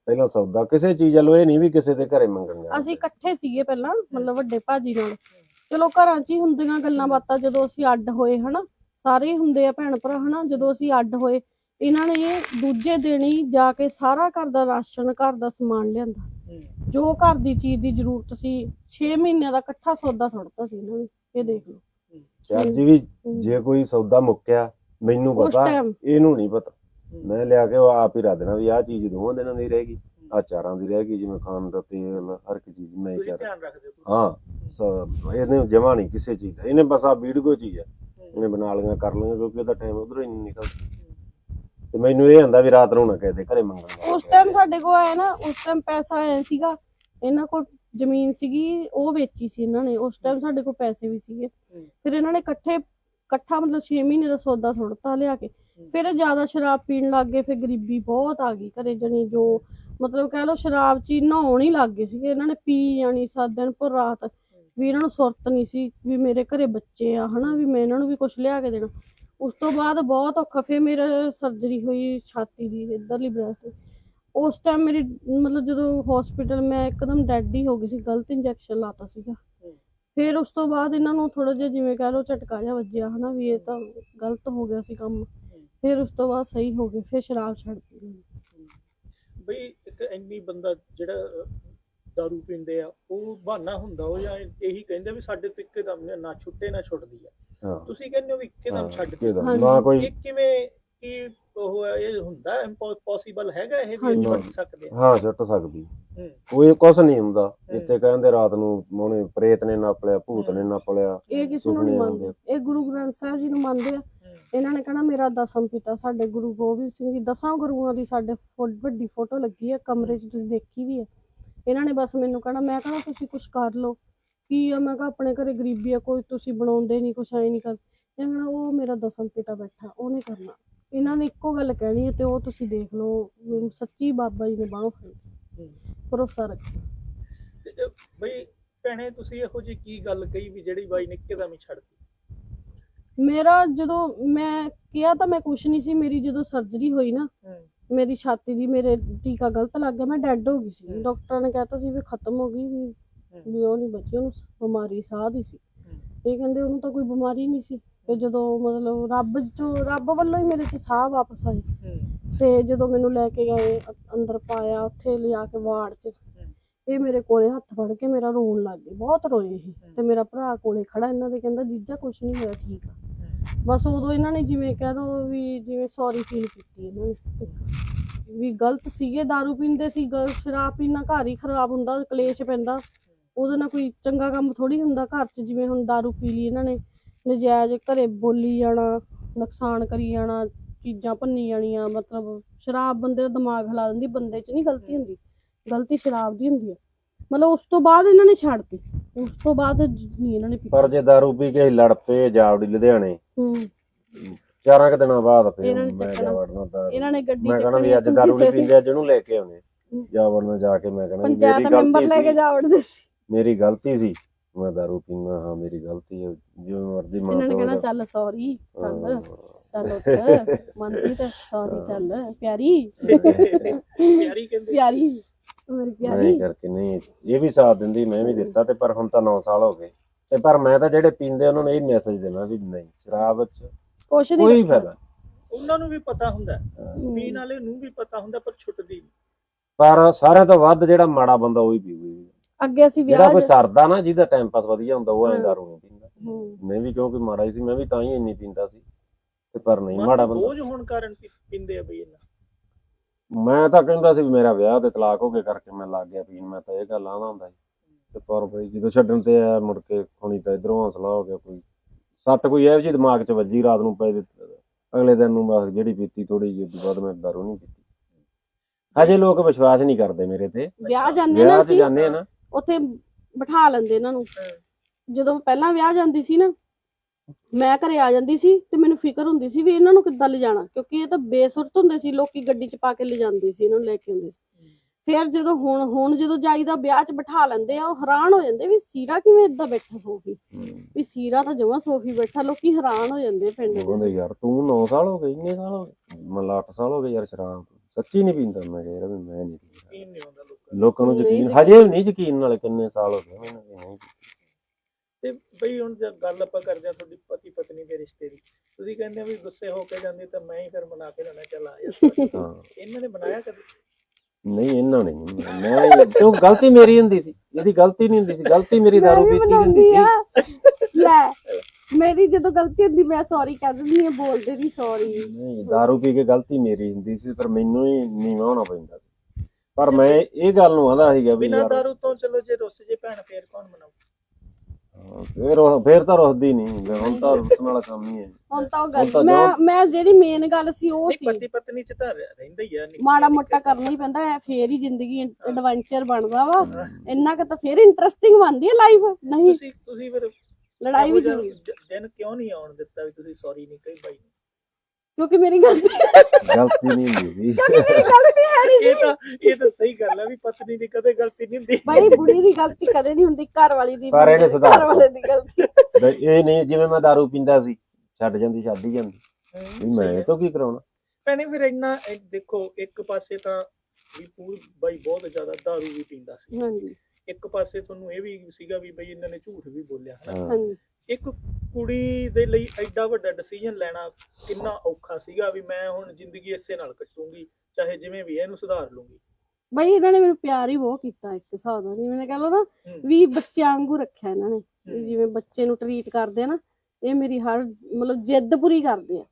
Speaker 2: ਪਹਿਲਾਂ ਸੌਦਾ। ਕਿਸੇ ਚੀਜ਼ ਵੱਲੋਂ ਇਹ ਨਹੀਂ ਵੀ ਕਿਸੇ ਦੇ ਘਰੇ ਮੰਗਣ ਜਾਣਾ
Speaker 4: ਅਸੀਂ ਇਕੱਠੇ ਸੀਗੇ ਪਹਿਲਾਂ ਮਤਲਬ ਵੱਡੇ ਭਾਜੀ ਨਾਲ ਚਲੋ ਘਰਾਂ 'ਚ ਹੀ ਹੁੰਦੀਆਂ ਗੱਲਾਂ ਬਾਤਾਂ ਜਦੋਂ ਅਸੀਂ ਅੱਡ ਹੋਏ ਹਨਾ। ਸਾਰੇ ਹੁੰਦੇ ਆ ਭੈਣ ਭਰਾ ਹਨਾ। ਜਦੋਂ ਅਸੀਂ ਅੱਡ ਹੋਏ ਇਹਨਾਂ ਨੇ ਦੂਜੇ ਦਿਨ ਹੀ ਜਾ ਕੇ ਸਾਰਾ ਘਰ ਦਾ ਰਾਸ਼ਨ ਘਰ ਦਾ ਸਮਾਨ ਲਿਆਂਦਾ। ਜੋ ਘਰ ਦੀ ਚੀਜ਼ ਦੀ ਜ਼ਰੂਰਤ ਸੀ 6 ਮਹੀਨਿਆਂ ਦਾ ਇਕੱਠਾ ਸੌਦਾ ਸੁੱਟਤਾ ਸੀ ਇਹਨਾਂ ਨੇ। ਇਹ ਦੇਖ ਲਓ।
Speaker 2: ਅੱਜ ਵੀ। ਜੇ ਕੋਈ ਸੌਦਾ ਮੁੱਕਿਆ ਮੈਨੂੰ ਪਤਾ ਇਹਨੂੰ ਨਹੀਂ ਪਤਾ। ਮੈਂ ਲਿਆ ਕੇ ਉਹ ਆਪ ਹੀ ਰੱਖ ਦੇਣਾ ਵੀ ਆਹ ਚੀਜ਼ ਦੋਵਾਂ ਦਿਨਾਂ ਦੀ ਰਹੇਗੀ ਆ ਚਾਰਾਂ ਦੀ ਰਹੇਗੀ ਜਿਵੇਂ ਖਾਣ ਦਾ ਤੇਲ ਹਰ ਇੱਕ ਚੀਜ਼ ਮੈਂ ਹੀ
Speaker 3: ਧਿਆਨ ਰੱਖਦੇ ਹੋ
Speaker 2: ਸ- ਇਹਨੇ ਜਮਾ ਨਹੀਂ ਕਿਸੇ ਚੀਜ਼ ਦਾ ਇਹਨੇ ਬਸ ਆ ਵੀਡੀਓ ਚੀਜ਼ ਹੈ ਇਹਨੇ ਬਣਾ ਲਈਆਂ ਕਰ ਲਈਆਂ ਕਿਉਂਕਿ ਉਹਦਾ ਟਾਈਮ ਉਧਰੋਂ ਹੀ ਨਹੀਂ ਨਿਕਲਦਾ। ਤੇ ਮੈਨੂੰ ਇਹ ਹੁੰਦਾ ਵੀ ਰਾਤ ਨੂੰ ਨਾ ਕਹਦੇ ਘਰੇ ਮੰਗਣ
Speaker 4: ਉਸ ਟਾਈਮ ਸਾਡੇ ਕੋਲ ਆਇਆ ਨਾ ਉਸ ਟਾਈਮ ਪੈਸਾ ਆਇਆ ਸੀਗਾ ਇਹਨਾਂ ਕੋਲ ਜ਼ਮੀਨ ਸੀਗੀ ਉਹ ਵੇਚੀ ਸੀ ਇਹਨਾਂ ਨੇ ਉਸ ਟਾਈਮ ਸਾਡੇ ਕੋਲ ਪੈਸੇ ਵੀ ਸੀਗੇ। ਫਿਰ ਇਹਨਾਂ ਨੇ ਇਕੱਠੇ ਇਕੱਠਾ ਮਤਲਬ 6 ਮਹੀਨੇ ਦਾ ਸੌਦਾ ਸੁੱਟਤਾ ਲਿਆ ਕੇ ਫਿਰ ਜ਼ਿਆਦਾ ਸ਼ਰਾਬ ਪੀਣ ਲੱਗ ਗਏ ਫਿਰ ਗਰੀਬੀ ਬਹੁਤ ਆ ਗਈ ਘਰੇ ਜਣੀ ਜੋ ਮਤਲਬ ਕਹਿ ਲਓ ਸ਼ਰਾਬ ਚ ਹੀ ਨਹਾਉਣ ਹੀ ਲੱਗ ਗਏ ਸੀਗੇ ਇਹਨਾਂ ਨੇ ਪੀ ਜਾਣੀ ਸਾਤ ਦਿਨ ਪਰ ਰਾਤ ਵੀ ਇਹਨਾਂ ਨੂੰ ਸੁਰਤ ਨਹੀਂ ਸੀ ਵੀ ਮੇਰੇ ਘਰੇ ਬੱਚੇ ਆ ਹਨਾ ਵੀ ਮੈਂ ਇਹਨਾਂ ਨੂੰ ਵੀ ਕੁਝ ਲਿਆ ਕੇ ਦੇਣਾ। ਉਸ ਤੋਂ ਬਾਅਦ ਬਹੁਤ ਔਖਾ ਫਿਰ ਮੇਰੇ ਸਰਜਰੀ ਹੋਈ ਛਾਤੀ ਦੀ ਇੱਧਰਲੀ ਬ੍ਰੈਸਟ ਉਸ ਟਾਈਮ ਮੇਰੀ ਮਤਲਬ ਜਦੋਂ ਹਸਪੀਟਲ ਮੈਂ ਇੱਕਦਮ ਡੈਡ ਹੀ ਹੋ ਗਈ ਸੀ ਗਲਤ ਇੰਜੈਕਸ਼ਨ ਲਾਤਾ ਸੀਗਾ। ਫਿਰ ਉਸ ਤੋਂ ਬਾਅਦ ਇਹਨਾਂ ਨੂੰ ਥੋੜਾ ਜਿਹਾ ਜਿਵੇਂ ਕਹਿ ਲਓ ਝਟਕਾ ਜਿਹਾ ਵੱਜਿਆ ਹਨਾ ਵੀ ਇਹ ਤਾਂ ਗਲਤ ਹੋ ਗਿਆ ਸੀ ਕੰਮ। ਫਿਰ ਉਸ ਤੋਂ ਬਾਅਦ ਸਹੀ ਹੋ ਗਏ ਫਿਰ ਸ਼ਰਾਬ ਛੱਡ ਦਿੱਤੀ
Speaker 3: ਬਈ ਇੱਕ ਇੰਨੀ ਬੰਦਾ ਜਿਹੜਾ ਦਾਰੂ ਪੀਂਦੇ ਆ ਉਹ ਬਹਾਨਾ ਹੁੰਦਾ ਉਹ ਜਾਂ ਇਹੀ ਕਹਿੰਦੇ ਵੀ ਸਾਡੇ ਤੋਂ ਇੱਕਦਮ ਨਾ ਛੁੱਟੇ ਨਾ ਛੁੱਟਦੀ ਆ ਤੁਸੀਂ ਕਹਿੰਦੇ ਹੋ ਵੀ ਇੱਕਦਮ ਛੱਡ
Speaker 4: ਹਾਂਜੀ।
Speaker 2: ਨਾ ਕੋਈ
Speaker 3: ਇਹ ਕਿਵੇਂ ਕੀ ਉਹ ਇਹ ਹੁੰਦਾ ਪੋਸੀਬਲ ਹੈਗਾ ਇਹ ਵੀ। ਛੱਡ ਸਕਦੇ ਆ
Speaker 2: ਹਾਂ ਛੱਟ ਸਕਦੀ। ਕੋਈ ਕੁਛ ਨਹੀਂ ਹੁੰਦਾ। ਜਿੱਥੇ ਕਹਿੰਦੇ ਰਾਤ ਨੂੰ ਉਹਨੇ ਪ੍ਰੇਤ ਨੇ ਨੱਪ ਲਿਆ ਭੂਤ ਨੇ ਨੱਪ ਲਿਆ
Speaker 4: ਇਹ ਕਿਸੇ ਨੂੰ ਨਹੀਂ ਮੰਨਦੇ ਇਹ ਗੁਰੂ ਗ੍ਰੰਥ ਸਾਹਿਬ ਜੀ ਨੂੰ ਮੰਨਦੇ ਆ। ਇਹਨਾਂ ਨੇ ਕਹਿਣਾ ਮੇਰਾ ਦਸਮ ਪਿਤਾ ਸਾਡੇ ਗੁਰੂ ਗੋਬਿੰਦ ਸਿੰਘ ਜੀ, ਦਸਾਂ ਗੁਰੂਆਂ ਦੀ ਸਾਡੇ ਫੋ- ਵੱਡੀ ਫੋਟੋ ਲੱਗੀ ਹੈ, ਕਮਰੇ 'ਚ ਤੁਸੀਂ ਦੇਖੀ ਵੀ ਹੈ। ਇਹਨਾਂ ਨੇ ਬਸ ਮੈਨੂੰ ਕਹਿਣਾ, ਮੈਂ ਕਹਿਣਾ ਤੁਸੀਂ ਕੁਝ ਕਰ ਲਓ। ਕੀ ਆ? ਮੈਂ ਕਿਹਾ ਆਪਣੇ ਘਰੇ ਗਰੀਬੀ ਆ, ਕੋਈ ਤੁਸੀਂ ਬਣਾਉਂਦੇ ਨਹੀਂ, ਕੁਛ ਐ ਨਹੀਂ ਕਰ। ਇਹਨਾਂ ਕਹਿਣਾ ਉਹ ਮੇਰਾ ਦਸਮ ਪਿਤਾ ਬੈਠਾ, ਉਹਨੇ ਕਰਨਾ। ਇਹਨਾਂ ਨੇ ਇੱਕੋ ਗੱਲ ਕਹਿਣੀ ਹੈ ਤੇ ਉਹ ਤੁਸੀਂ ਦੇਖ ਲਓ ਵੀ ਸੱਚੀ ਬਾਬਾ ਜੀ ਨੇ ਬਾਹ ਫੜੀ। ਭਰੋਸਾ ਰੱਖੋ।
Speaker 3: ਤੇ ਇਹ ਬਈ ਭੈਣੇ, ਤੁਸੀਂ ਇਹੋ ਜਿਹੀ ਕੀ ਗੱਲ ਕਹੀ ਵੀ ਜਿਹੜੀ ਬਾਈ ਨੇ ਇੱਕਦਮ ਹੀ ਛੱਡਤੀ?
Speaker 4: ਮੇਰਾ ਜਦੋਂ ਮੈਂ ਕਿਹਾ ਤਾਂ ਮੈਂ ਕੁਛ ਨਹੀਂ ਸੀ ਮੇਰੀ ਜਦੋਂ ਸਰਜਰੀ ਹੋਈ ਨਾ ਮੇਰੀ ਛਾਤੀ ਦੀ ਮੇਰੇ ਟੀਕਾ ਗਲਤ ਲੱਗ ਗਿਆ ਮੈਂ ਡੈੱਡ ਹੋ ਗਈ ਸੀ। ਡਾਕਟਰਾਂ ਨੇ ਕਹਿਤਾ ਸੀ ਵੀ ਖਤਮ ਹੋ ਗਈ ਵੀ ਵੀ ਉਹ ਨਹੀਂ ਬਚੀ ਉਹਨੂੰ ਬਿਮਾਰੀ ਸਾਹ ਦੀ ਸੀ। ਇਹ ਕਹਿੰਦੇ ਉਹਨੂੰ ਤਾਂ ਕੋਈ ਬਿਮਾਰੀ ਨਹੀਂ ਸੀ। ਤੇ ਜਦੋਂ ਮਤਲਬ ਰੱਬ ਚੋਂ ਰੱਬ ਵੱਲੋਂ ਹੀ ਮੇਰੇ ਚ ਸਾਹ ਵਾਪਸ ਆਈ ਤੇ ਜਦੋਂ ਮੈਨੂੰ ਲੈ ਕੇ ਗਏ ਅੰਦਰ ਪਾਇਆ ਉੱਥੇ ਲਿਜਾ ਕੇ ਵਾਰਡ 'ਚ। ਇਹ ਮੇਰੇ ਕੋਲੇ ਹੱਥ ਫੜ ਕੇ ਮੇਰਾ ਰੋਣ ਲੱਗ ਗਏ ਬਹੁਤ ਰੋਏ ਇਹ। ਤੇ ਮੇਰਾ ਭਰਾ ਕੋਲੇ ਖੜਾ ਇਹਨਾਂ ਦੇ ਕਹਿੰਦਾ ਜੀਜਾ ਕੁਛ ਨਹੀਂ ਹੋਇਆ ਠੀਕ ਆ। ਬਸ ਉਦੋਂ ਇਹਨਾਂ ਨੇ ਜਿਵੇਂ ਕਹਿ ਦੋ ਵੀ ਜਿਵੇਂ ਸੌਰੀ ਫੀਲ ਕੀਤੀ ਇਹਨਾਂ ਨੇ ਵੀ ਗਲਤ ਸੀਗੇ दारू ਪੀਂਦੇ ਸੀ ਗਲ ਸ਼ਰਾਬ ਪੀਣਾ ਘਰ ਹੀ ਖਰਾਬ ਹੁੰਦਾ ਕਲੇਸ਼ ਪੈਂਦਾ ਉਹਦੇ ਨਾਲ ਕੋਈ ਚੰਗਾ ਕੰਮ ਥੋੜੀ ਹੁੰਦਾ ਘਰ 'ਚ ਜਿਵੇਂ ਹੁਣ दारू ਪੀ ਲਈ ਇਹਨਾਂ ਨੇ ਨਜਾਇਜ਼ ਘਰੇ ਬੋਲੀ ਜਾਣਾ ਨੁਕਸਾਨ ਕਰੀ ਜਾਣਾ ਚੀਜ਼ਾਂ ਭੰਨੀ ਜਾਣੀਆਂ ਮਤਲਬ ਸ਼ਰਾਬ ਬੰਦੇ ਦਾ ਦਿਮਾਗ ਹਿਲਾ ਦਿੰਦੀ ਬੰਦੇ 'ਚ ਨਹੀਂ ਗਲਤੀ ਹੁੰਦੀ ਗਲਤੀ ਸ਼ਰਾਬ ਦੀ ਹੁੰਦੀ ਹੈ ਮਤਲਬ ਉਸ ਤੋਂ ਬਾਅਦ ਇਹਨਾਂ ਨੇ ਛੱਡਤੀ ਉਸ ਤੋਂ ਬਾਅਦ ਨਹੀਂ ਇਹਨਾਂ ਨੇ ਪੀਤੀ।
Speaker 2: ਪਰ ਜੇ ਦਾਰੂ ਪੀ ਕੇ ਲੜ ਪਏ ਜਾਵੜੀ ਲੁਧਿਆਣੇ
Speaker 4: ਹੂੰ।
Speaker 2: ਚਾਰਾਂ ਕੁ ਦਿਨਾਂ ਬਾਅਦ ਫਿਰ
Speaker 4: ਇਹਨਾਂ ਨੇ
Speaker 2: ਮੈਂ
Speaker 4: ਚੱਕਣਾ। ਇਹਨਾਂ ਨੇ ਗੱਡੀ
Speaker 2: ਮੈਂ ਕਹਣਾ
Speaker 4: ਚੱਕਣੀ
Speaker 2: ਵੀ ਅੱਜ ਦਾਰੂ ਨਹੀਂ ਪੀਂਦੇ ਅੱਜ ਇਹਨੂੰ ਲੈ ਕੇ ਆਉਣੇ।
Speaker 4: ਹੂੰ।
Speaker 2: ਜਾ ਵੜਨਾ ਜਾ ਕੇ ਮੈਂ ਕਹਣਾ
Speaker 4: ਪੰਚਾਇਤ
Speaker 2: ਮੇਰੀ
Speaker 4: ਮੈਂਬਰ
Speaker 2: ਗਲਤੀ
Speaker 4: ਲੈ ਕੇ
Speaker 2: ਸੀ।
Speaker 4: ਜਾ ਵੜਦੇ ਸੀ।
Speaker 2: ਮੇਰੀ ਗਲਤੀ ਸੀ। ਮੈਂ ਦਾਰੂ ਪੀਣਾ ਹਾਂ ਮੇਰੀ ਗਲਤੀ ਹੈ। ਜਿਵੇਂ ਮਰਜ਼ੀ ਮਾਂ
Speaker 4: ਇਹਨਾਂ ਨੇ ਕਹਿਣਾ ਚੱਲ ਸੌਰੀ ਚੱਲ। ਚੱਲ ਉੱਠ। ਮਨਪ੍ਰੀਤ ਸੌਰੀ ਚੱਲ ਪਿਆਰੀ।
Speaker 3: ਪਿਆਰੀ ਕਹਿੰਦੇ।
Speaker 4: ਪਿਆਰੀ। ਮੇਰੀ ਪਿਆਰੀ
Speaker 2: ਨਹੀਂ ਕਰਕੇ ਨਹੀਂ ਇਹ ਵੀ ਸਾਥ ਦਿੰਦੀ ਮੈਂ ਵੀ ਦਿੱਤਾ ਤੇ ਪਰ ਹੁਣ ਤਾਂ 9 ਸਾਲ ਹੋ ਗਏ। ਤੇ ਪਰ ਮੈਂ ਤਾਂ ਜਿਹੜੇ ਪੀਂਦੇ ਉਹਨਾਂ ਨੂੰ ਇਹ ਮੈਸੇਜ ਦੇਣਾ ਵੀ ਨਹੀਂ ਸ਼ਰਾਬ ਚ
Speaker 4: ਕੁਛ
Speaker 2: ਕੋਈ
Speaker 4: ਨਹੀਂ
Speaker 2: ਫਾਇਦਾ
Speaker 3: ਉਹਨਾਂ ਨੂੰ ਵੀ ਪਤਾ ਹੁੰਦਾ। ਪੀਣ ਵਾਲੇ ਨੂੰ ਵੀ ਪਤਾ ਹੁੰਦਾ ਪਰ ਛੁੱਟਦੀ ਨਹੀਂ
Speaker 2: ਪਰ ਸਾਰਿਆਂ ਤੋਂ ਵੱਧ ਜਿਹੜਾ ਮਾੜਾ ਬੰਦਾ ਉਹ ਹੀ ਪੀਊਗਾ
Speaker 4: ਅੱਗੇ ਅਸੀਂ
Speaker 2: ਜਿਹੜਾ
Speaker 4: ਵਿਆਹ
Speaker 2: ਕੋਈ
Speaker 4: 'ਚ-
Speaker 2: ਸਰਦਾ ਨਾ ਜਿਹਦਾ ਟਾਈਮ ਪਾਸ ਵਧੀਆ ਹੁੰਦਾ ਉਹ ਐਂ। ਦਾਰੂ ਨਹੀਂ ਪੀਂਦਾ। ਮੈਂ ਵੀ ਕਿਉਂਕਿ ਮਾੜਾ ਹੀ ਸੀ ਮੈਂ ਵੀ ਤਾਂ ਹੀ ਇੰਨੀ ਪੀਂਦਾ ਸੀ। ਤੇ ਪਰ ਨਹੀਂ ਮਾੜਾ ਬੰਦਾ
Speaker 3: ਬੋਝ ਹੋਣ ਕਾਰਨ ਪੀਂਦੇ ਆ ਬਈ ਇਹਨਾਂ
Speaker 2: ਮੈਂ ਤਾਂ ਕਹਿੰਦਾ ਸੀ ਵੀ ਮੇਰਾ ਵਿਆਹ ਤੇ ਤਲਾਕ ਹੋ ਕੇ ਕਰਕੇ ਮੈਂ ਲੱਗ ਗਿਆ ਪੀਣ ਮੈਂ ਤਾਂ ਇਹ ਗੱਲ ਆਉਂਦਾ ਹੁੰਦਾ ਸੀ। ਤੇ ਪਰ ਬਈ ਜਦੋਂ ਛੱਡਣ ਤੇ ਆ ਮੁੜ ਕੇ ਹੁਣੀ ਤਾਂ ਇਧਰੋਂ ਹੌਸਲਾ ਹੋ ਗਿਆ ਕੋਈ। ਸੱਟ ਕੋਈ ਇਹੋ ਜਿਹੀ ਦਿਮਾਗ 'ਚ ਵੱਜੀ ਰਾਤ ਨੂੰ ਪਏ ਤੇ ਅਗਲੇ ਦਿਨ ਨੂੰ ਬਸ ਜਿਹੜੀ ਪੀਤੀ ਥੋੜੀ ਜਿਹੀ ਉਦੋਂ ਬਾਅਦ ਮੈਂ ਦਾਰੂ ਨਹੀਂ ਪੀਤੀ। ਹਜੇ ਲੋਕ ਵਿਸ਼ਵਾਸ ਨਹੀਂ ਕਰਦੇ ਮੇਰੇ ਤੇ।
Speaker 4: ਵਿਆਹ ਜਾਂਦੇ ਨਾ ਅਸੀਂ।
Speaker 2: ਜਾਂਦੇ ਆ ਨਾ।
Speaker 4: ਉੱਥੇ ਬਿਠਾ ਲੈਂਦੇ ਇਹਨਾਂ ਨੂੰ। ਜਦੋਂ ਪਹਿਲਾਂ ਵਿਆਹ ਜਾਂਦੀ ਸੀ ਨਾ ਮੈਂ ਘਰੇ ਆ ਜਾਂਦੀ ਸੀ ਤੇ ਮੈਨੂੰ ਫਿਕਰ ਹੁੰਦੀ ਸੀ ਵੀ ਇਹਨਾਂ ਨੂੰ ਕਿੱਦਾਂ ਲਿਜਾਣਾ ਕਿਉਂਕਿ ਇਹ ਤਾਂ ਬੇਸੁਰਤ ਹੁੰਦੇ ਸੀ ਲੋਕੀ ਗੱਡੀ 'ਚ ਪਾ ਕੇ ਲਿਜਾਂਦੇ ਸੀ ਇਹਨਾਂ ਨੂੰ ਲੈ ਕੇ ਆਉਂਦੇ ਸੀ। ਫਿਰ ਜਦੋਂ ਹੁਣ ਹੁਣ ਜਦੋਂ ਜਾਈਦਾ ਵਿਆਹ 'ਚ ਬਿਠਾ ਲੈਂਦੇ ਆ ਉਹ ਹੈਰਾਨ ਹੋ ਜਾਂਦੇ ਵੀ ਸੀਰਾ ਕਿਵੇਂ ਇਦਾਂ ਬੈਠਾ ਸੋਫੀ? ਵੀ ਸੀਰਾ ਤਾਂ ਜਮਾ ਸੋਫੀ ਬੈਠਾ ਲੋਕੀ ਹੈਰਾਨ ਹੋ ਜਾਂਦੇ ਪਿੰਡ ਦੇ
Speaker 2: ਕਹਿੰਦੇ ਯਾਰ ਤੂੰ 9 ਸਾਲ ਹੋ ਗਏ ਇੰਨੇ ਸਾਲ ਹੋ ਗਏ ਮਤਲਬ 8 ਸਾਲ ਹੋ ਗਏ ਯਾਰ ਸ਼ਰਾਬ ਸੱਚੀ ਨਹੀਂ ਪੀਂਦਾ ਮੈਂ ਕਿਹਾ ਯਾਰ ਵੀ ਮੈਂ ਨਹੀਂ ਪੀਂਦਾ।
Speaker 3: ਲੋਕਾਂ ਨੂੰ।
Speaker 2: ਯਕੀਨ। ਹਜੇ ਨਹੀਂ ਯਕੀਨ ਨਾਲੇ ਕਿੰਨੇ ਸਾਲ ਹੋ ਗਏ ਮੈਨੂੰ ਨਹੀਂ
Speaker 3: ਤੇ ਬਈ ਹੁਣ ਜਦ ਗੱਲ ਆਪਾਂ ਕਰਦੇ ਆ ਤੁਹਾਡੀ ਪਤੀ ਪਤਨੀ ਦੇ ਰਿਸ਼ਤੇ ਦੀ ਤੁਸੀਂ ਕਹਿੰਦੇ ਹੋ ਵੀ ਗੁੱਸੇ ਹੋ ਕੇ ਜਾਂਦੀ ਤਾਂ ਮੈਂ ਹੀ ਫਿਰ ਮਨਾ ਕੇ ਲੈਣਾ ਚੱਲ ਆ ਇਸ ਵਾਰੀ।
Speaker 2: ਹਾਂ।
Speaker 3: ਇਹਨਾਂ ਨੇ ਬਣਾਇਆ ਕਦੇ?
Speaker 2: ਨਹੀਂ ਇਹਨਾਂ ਨੇ ਬਣਾਇਆ। ਮੈਂ ਕਿਉਂ ਗਲਤੀ ਮੇਰੀ ਹੁੰਦੀ ਸੀ? ਇਹਦੀ ਗਲਤੀ ਨਹੀਂ ਹੁੰਦੀ ਸੀ ਗਲਤੀ ਮੇਰੀ
Speaker 4: ਮੈਂ
Speaker 2: ਦਾਰੂ
Speaker 4: ਵੀ
Speaker 2: ਪੀਤੀ ਦੀ ਹੁੰਦੀ
Speaker 4: ਬਣਾਉਂਦੀ
Speaker 2: ਸੀ।
Speaker 4: ਆ। ਲੈ ਮੇਰੀ ਜਦੋਂ ਗਲਤੀ ਹੁੰਦੀ ਮੈਂ ਸੌਰੀ ਕਹਿ ਦਿੰਦੀ ਆ ਬੋਲਦੇ ਨਹੀਂ ਸੌਰੀ
Speaker 2: ਨਹੀਂ ਦਾਰੂ ਪੀ ਕੇ ਗਲਤੀ ਮੇਰੀ ਹੁੰਦੀ ਸੀ ਪਰ ਮੈਨੂੰ ਹੀ ਨੀਵਾਂ ਹੋਣਾ ਪੈਂਦਾ ਸੀ। ਪਰ ਮੈਂ ਇਹ ਗੱਲ ਨੂੰ ਆਦਾ ਸੀਗਾ ਵੀ
Speaker 3: ਬਿਨਾਂ
Speaker 2: ਯਾਰ
Speaker 3: ਦਾਰੂ ਤੋਂ ਚਲੋ ਜੇ ਰੁੱਸ ਜੇ ਭੈਣ ਫੇਰ ਕੌਣ ਮਨਾਊ?
Speaker 2: ਹਾਂ, ਫੇਰ ਉਹ- ਫੇਰ ਤਾਂ ਰੁੱਸਦੀ ਨਹੀਂ ਹੁਣ ਤਾਂ ਰੁੱਸਣ ਵਾਲਾ ਕੰਮ ਹੀ ਹੈ।
Speaker 4: ਹੁਣ ਤਾਂ ਉਹ
Speaker 2: ਹੁਣ
Speaker 4: ਗੱਲ ਮੈਂ
Speaker 2: ਜੋ-
Speaker 4: ਮੈਂ ਜਿਹੜੀ ਮੇਨ ਗੱਲ ਸੀ ਉਹ
Speaker 3: ਨਹੀਂ
Speaker 4: ਸੀ।
Speaker 3: ਪਤੀ ਪਤਨੀ ਚ ਤਾਂ ਰਹਿ- ਰਹਿੰਦਾ ਹੀ ਆ ਨਿੱਕੀ
Speaker 4: ਮਾੜਾ ਮੋਟਾ ਕਰਨਾ ਹੀ ਪੈਂਦਾ ਹੈ ਫੇਰ ਹੀ ਜ਼ਿੰਦਗੀ ਐਡਵੈਂਚਰ ਬਣਦਾ ਵਾ। ਇੰਨਾ ਕੁ ਤਾਂ ਫੇਰ ਇੰਟਰਸਟਿੰਗ ਬਣਦੀ ਹੈ ਲਾਈਫ ਨਹੀਂ।
Speaker 3: ਤੁਸੀਂ ਤੁਸੀਂ ਫਿਰ
Speaker 4: ਲੜਾਈ ਵੀ
Speaker 3: ਇਹੋ ਜਿਹਾ
Speaker 4: ਜ਼ਰੂਰੀ
Speaker 3: ਜ- ਦਿਨ ਕਿਉਂ ਨਹੀਂ ਆਉਣ ਦਿੱਤਾ ਵੀ ਤੁਸੀਂ ਸੌਰੀ ਨਹੀਂ ਕਹੀ ਬਾਈ ਨੂੰ?
Speaker 4: ਕਿਉਂਕਿ ਮੇਰੀ ਗਲਤੀ
Speaker 2: ਗਲਤੀ ਨਹੀਂ ਹੁੰਦੀ ਸੀ।
Speaker 4: ਮੇਰੀ ਗਲਤੀ ਹੈ ਨਹੀਂ
Speaker 3: ਇਹ ਤਾਂ ਇਹ ਤਾਂ ਸਹੀ ਗੱਲ ਹੈ ਵੀ ਪਤਨੀ ਦੀ ਕਦੇ ਗਲਤੀ ਨਹੀਂ ਹੁੰਦੀ।
Speaker 4: ਬਾਈ ਬੁੜੀ ਦੀ ਗਲਤੀ ਕਦੇ ਨਹੀਂ ਹੁੰਦੀ ਘਰ ਵਾਲੀ ਦੀ
Speaker 2: ਪਰ ਇਹਨੇ
Speaker 4: ਘਰ ਵਾਲੇ ਦੀ ਗਲਤੀ।
Speaker 2: ਇਹ ਨਹੀਂ ਜਿਵੇਂ ਮੈਂ ਦਾਰੂ ਪੀਂਦਾ ਸੀ ਛੱਡ ਜਾਂਦੀ ਛੱਡ ਹੀ ਜਾਂਦੀ। ਵੀ ਮੈਂ। ਤੋਂ ਕੀ ਕਰਾਉਣਾ?
Speaker 3: ਭੈਣੇ ਫਿਰ ਇੰਨਾ ਦੇਖੋ ਇੱਕ ਪਾਸੇ ਤਾਂ ਵੀ ਪੂਰ ਬਾਈ ਬਹੁਤ ਜ਼ਿਆਦਾ ਦਾਰੂ ਵੀ ਪੀਂਦਾ ਸੀ।
Speaker 4: ਹਾਂਜੀ।
Speaker 3: ਇੱਕ ਪਾਸੇ ਤੁਹਾਨੂੰ ਇਹ ਵੀ ਸੀਗਾ ਵੀ ਬਈ ਇਹਨਾਂ ਨੇ ਝੂਠ ਵੀ ਬੋਲਿਆ ਹਨਾ।
Speaker 4: ਹਾਂਜੀ
Speaker 3: ਇੱਕ ਕੁੜੀ ਦੇ ਲਈ ਐਡਾ ਵੱਡਾ ਡਿਸੀਜਨ ਲੈਣਾ ਕਿੰਨਾ ਔਖਾ ਸੀਗਾ ਵੀ ਮੈਂ ਹੁਣ ਜ਼ਿੰਦਗੀ ਇਸੇ ਨਾਲ ਕੱਟੂੰਗੀ ਚਾਹੇ ਜਿਵੇਂ ਵੀ ਹੈ, ਇਹਨੂੰ ਸੁਧਾਰ ਲੂੰਗੀ
Speaker 4: ਬਾਈ ਇਹਨਾਂ ਨੇ ਮੈਨੂੰ ਪਿਆਰ ਹੀ ਬਹੁਤ ਕੀਤਾ ਇੱਕ ਹਿਸਾਬ ਦਾ ਜਿਵੇਂ ਕਹ ਲਓ ਨਾ। ਵੀ ਬੱਚਿਆਂ ਵਾਂਗੂ ਰੱਖਿਆ ਇਹਨਾਂ ਨੇ ਵੀ। ਜਿਵੇਂ ਬੱਚੇ ਨੂੰ ਟਰੀਟ ਕਰਦੇ ਆ ਨਾ ਇਹ ਮੇਰੀ ਹਰ ਮਤਲਬ ਜਿੱਦ ਪੂਰੀ ਕਰਦੇ ਆ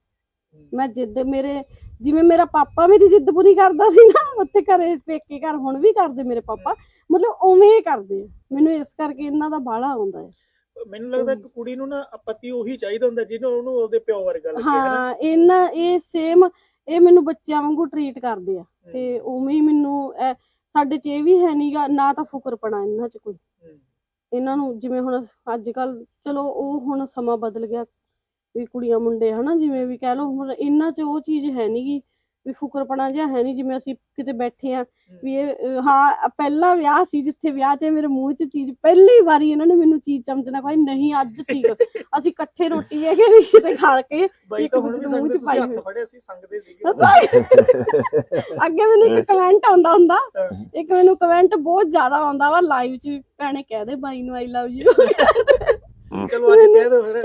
Speaker 4: ਮੈਂ ਜਿੱਦ ਮੇਰੇ ਜਿਵੇਂ ਮੇਰਾ ਪਾਪਾ ਮੇਰੀ ਜਿੱਦ ਪੂਰੀ ਕਰਦਾ ਸੀ ਨਾ ਉੱਥੇ ਘਰੇ ਪੇਕੇ ਘਰ ਹੁਣ ਵੀ ਕਰਦੇ ਮੇਰੇ ਪਾਪਾ। ਮਤਲਬ ਉਵੇਂ ਹੀ ਕਰਦੇ ਆ। ਮੈਨੂੰ ਇਸ ਕਰਕੇ ਇਹਨਾਂ ਦਾ ਬਾਹਲਾ ਆਉਂਦਾ ਹੈ
Speaker 3: ਮੈਨੂੰ ਲੱਗਦਾ ਕਿ ਕੁੜੀ ਨੂੰ ਨਾ ਪਤੀ ਉਹੀ ਚਾਹੀਦਾ ਹੁੰਦਾ ਜਿਹਨੂੰ ਉਹਨੂੰ ਉਹਦੇ ਪਿਓ ਵਰਗਾ ਲੱਗੇ
Speaker 4: ਹਾਂ ਇਹਨਾਂ ਇਹ ਸੇਮ ਇਹ ਮੈਨੂੰ ਬੱਚਿਆਂ ਵਾਂਗੂ ਟਰੀਟ ਕਰਦੇ ਆ। ਤੇ ਉਵੇਂ ਹੀ ਮੈਨੂੰ ਸਾਡੇ 'ਚ ਇਹ ਵੀ ਹੈ ਨਹੀਂਗਾ ਨਾ ਤਾਂ ਫੁਕਰਪਣਾ ਇਹਨਾਂ 'ਚ ਕੋਈ। ਇਹਨਾਂ ਨੂੰ ਜਿਵੇਂ ਹੁਣ ਅੱਜ ਕੱਲ ਚਲੋ ਉਹ ਹੁਣ ਸਮਾਂ ਬਦਲ ਗਿਆ ਵੀ ਕੁੜੀਆਂ ਮੁੰਡੇ ਹਨਾ ਜਿਵੇਂ ਵੀ ਕਹਿ ਲਓ ਹੁਣ ਇਹਨਾਂ 'ਚ ਉਹ ਚੀਜ਼ ਹੈ ਨਹੀਂਗੀ ਵੀ ਫੁਕਰਪਣਾ ਜਿਹਾ ਹੈ ਨਹੀਂ ਜਿਵੇਂ ਅਸੀਂ ਕਿਤੇ ਬੈਠੇ ਆ ਵੀ ਇਹ ਅਹ, ਹਾਂ ਪਹਿਲਾ ਵਿਆਹ ਸੀ ਜਿੱਥੇ ਵਿਆਹ 'ਚ ਮੇਰੇ ਮੂੰਹ 'ਚ ਚੀਜ਼ ਪਹਿਲੀ ਵਾਰੀ ਇਹਨਾਂ ਨੇ ਮੈਨੂੰ ਚੀਜ਼ ਚਮਚਣਾ ਖਵਾਈ ਨਹੀਂ ਅੱਜ ਠੀਕ ਅਸੀਂ ਇਕੱਠੇ ਰੋਟੀ ਹੈ ਕਿ ਕਿਤੇ ਖਾ ਕੇ
Speaker 3: ਬਾਈ
Speaker 4: ਇੱਕ
Speaker 3: ਤਾਂ ਹੁਣ ਵੀ
Speaker 4: ਮੂੰਹ ਚ
Speaker 3: ਸੰਗਦੇ
Speaker 4: ਪਾਈ
Speaker 3: ਤੁਸੀਂ ਹੱਥ
Speaker 4: ਹੋਈ।
Speaker 3: ਫੜੇ ਅਸੀਂ ਸੰਗਦੇ ਸੀਗੇ।
Speaker 4: ਅੱਗੇ ਮੈਨੂੰ ਇੱਕ ਕਮੈਂਟ ਆਉਂਦਾ ਹੁੰਦਾ ਇੱਕ ਮੈਨੂੰ ਕਮੈਂਟ ਬਹੁਤ ਜ਼ਿਆਦਾ ਆਉਂਦਾ ਵਾ ਲਾਈਵ 'ਚ ਵੀ ਭੈਣੇ ਕਹਿ ਦੇ ਬਾਈ ਨੂੰ ਆਈ ਲਵ ਯੂ
Speaker 3: ਚਲੋ ਅੱਜ ਕਹਿ ਦੋ ਫਿਰ।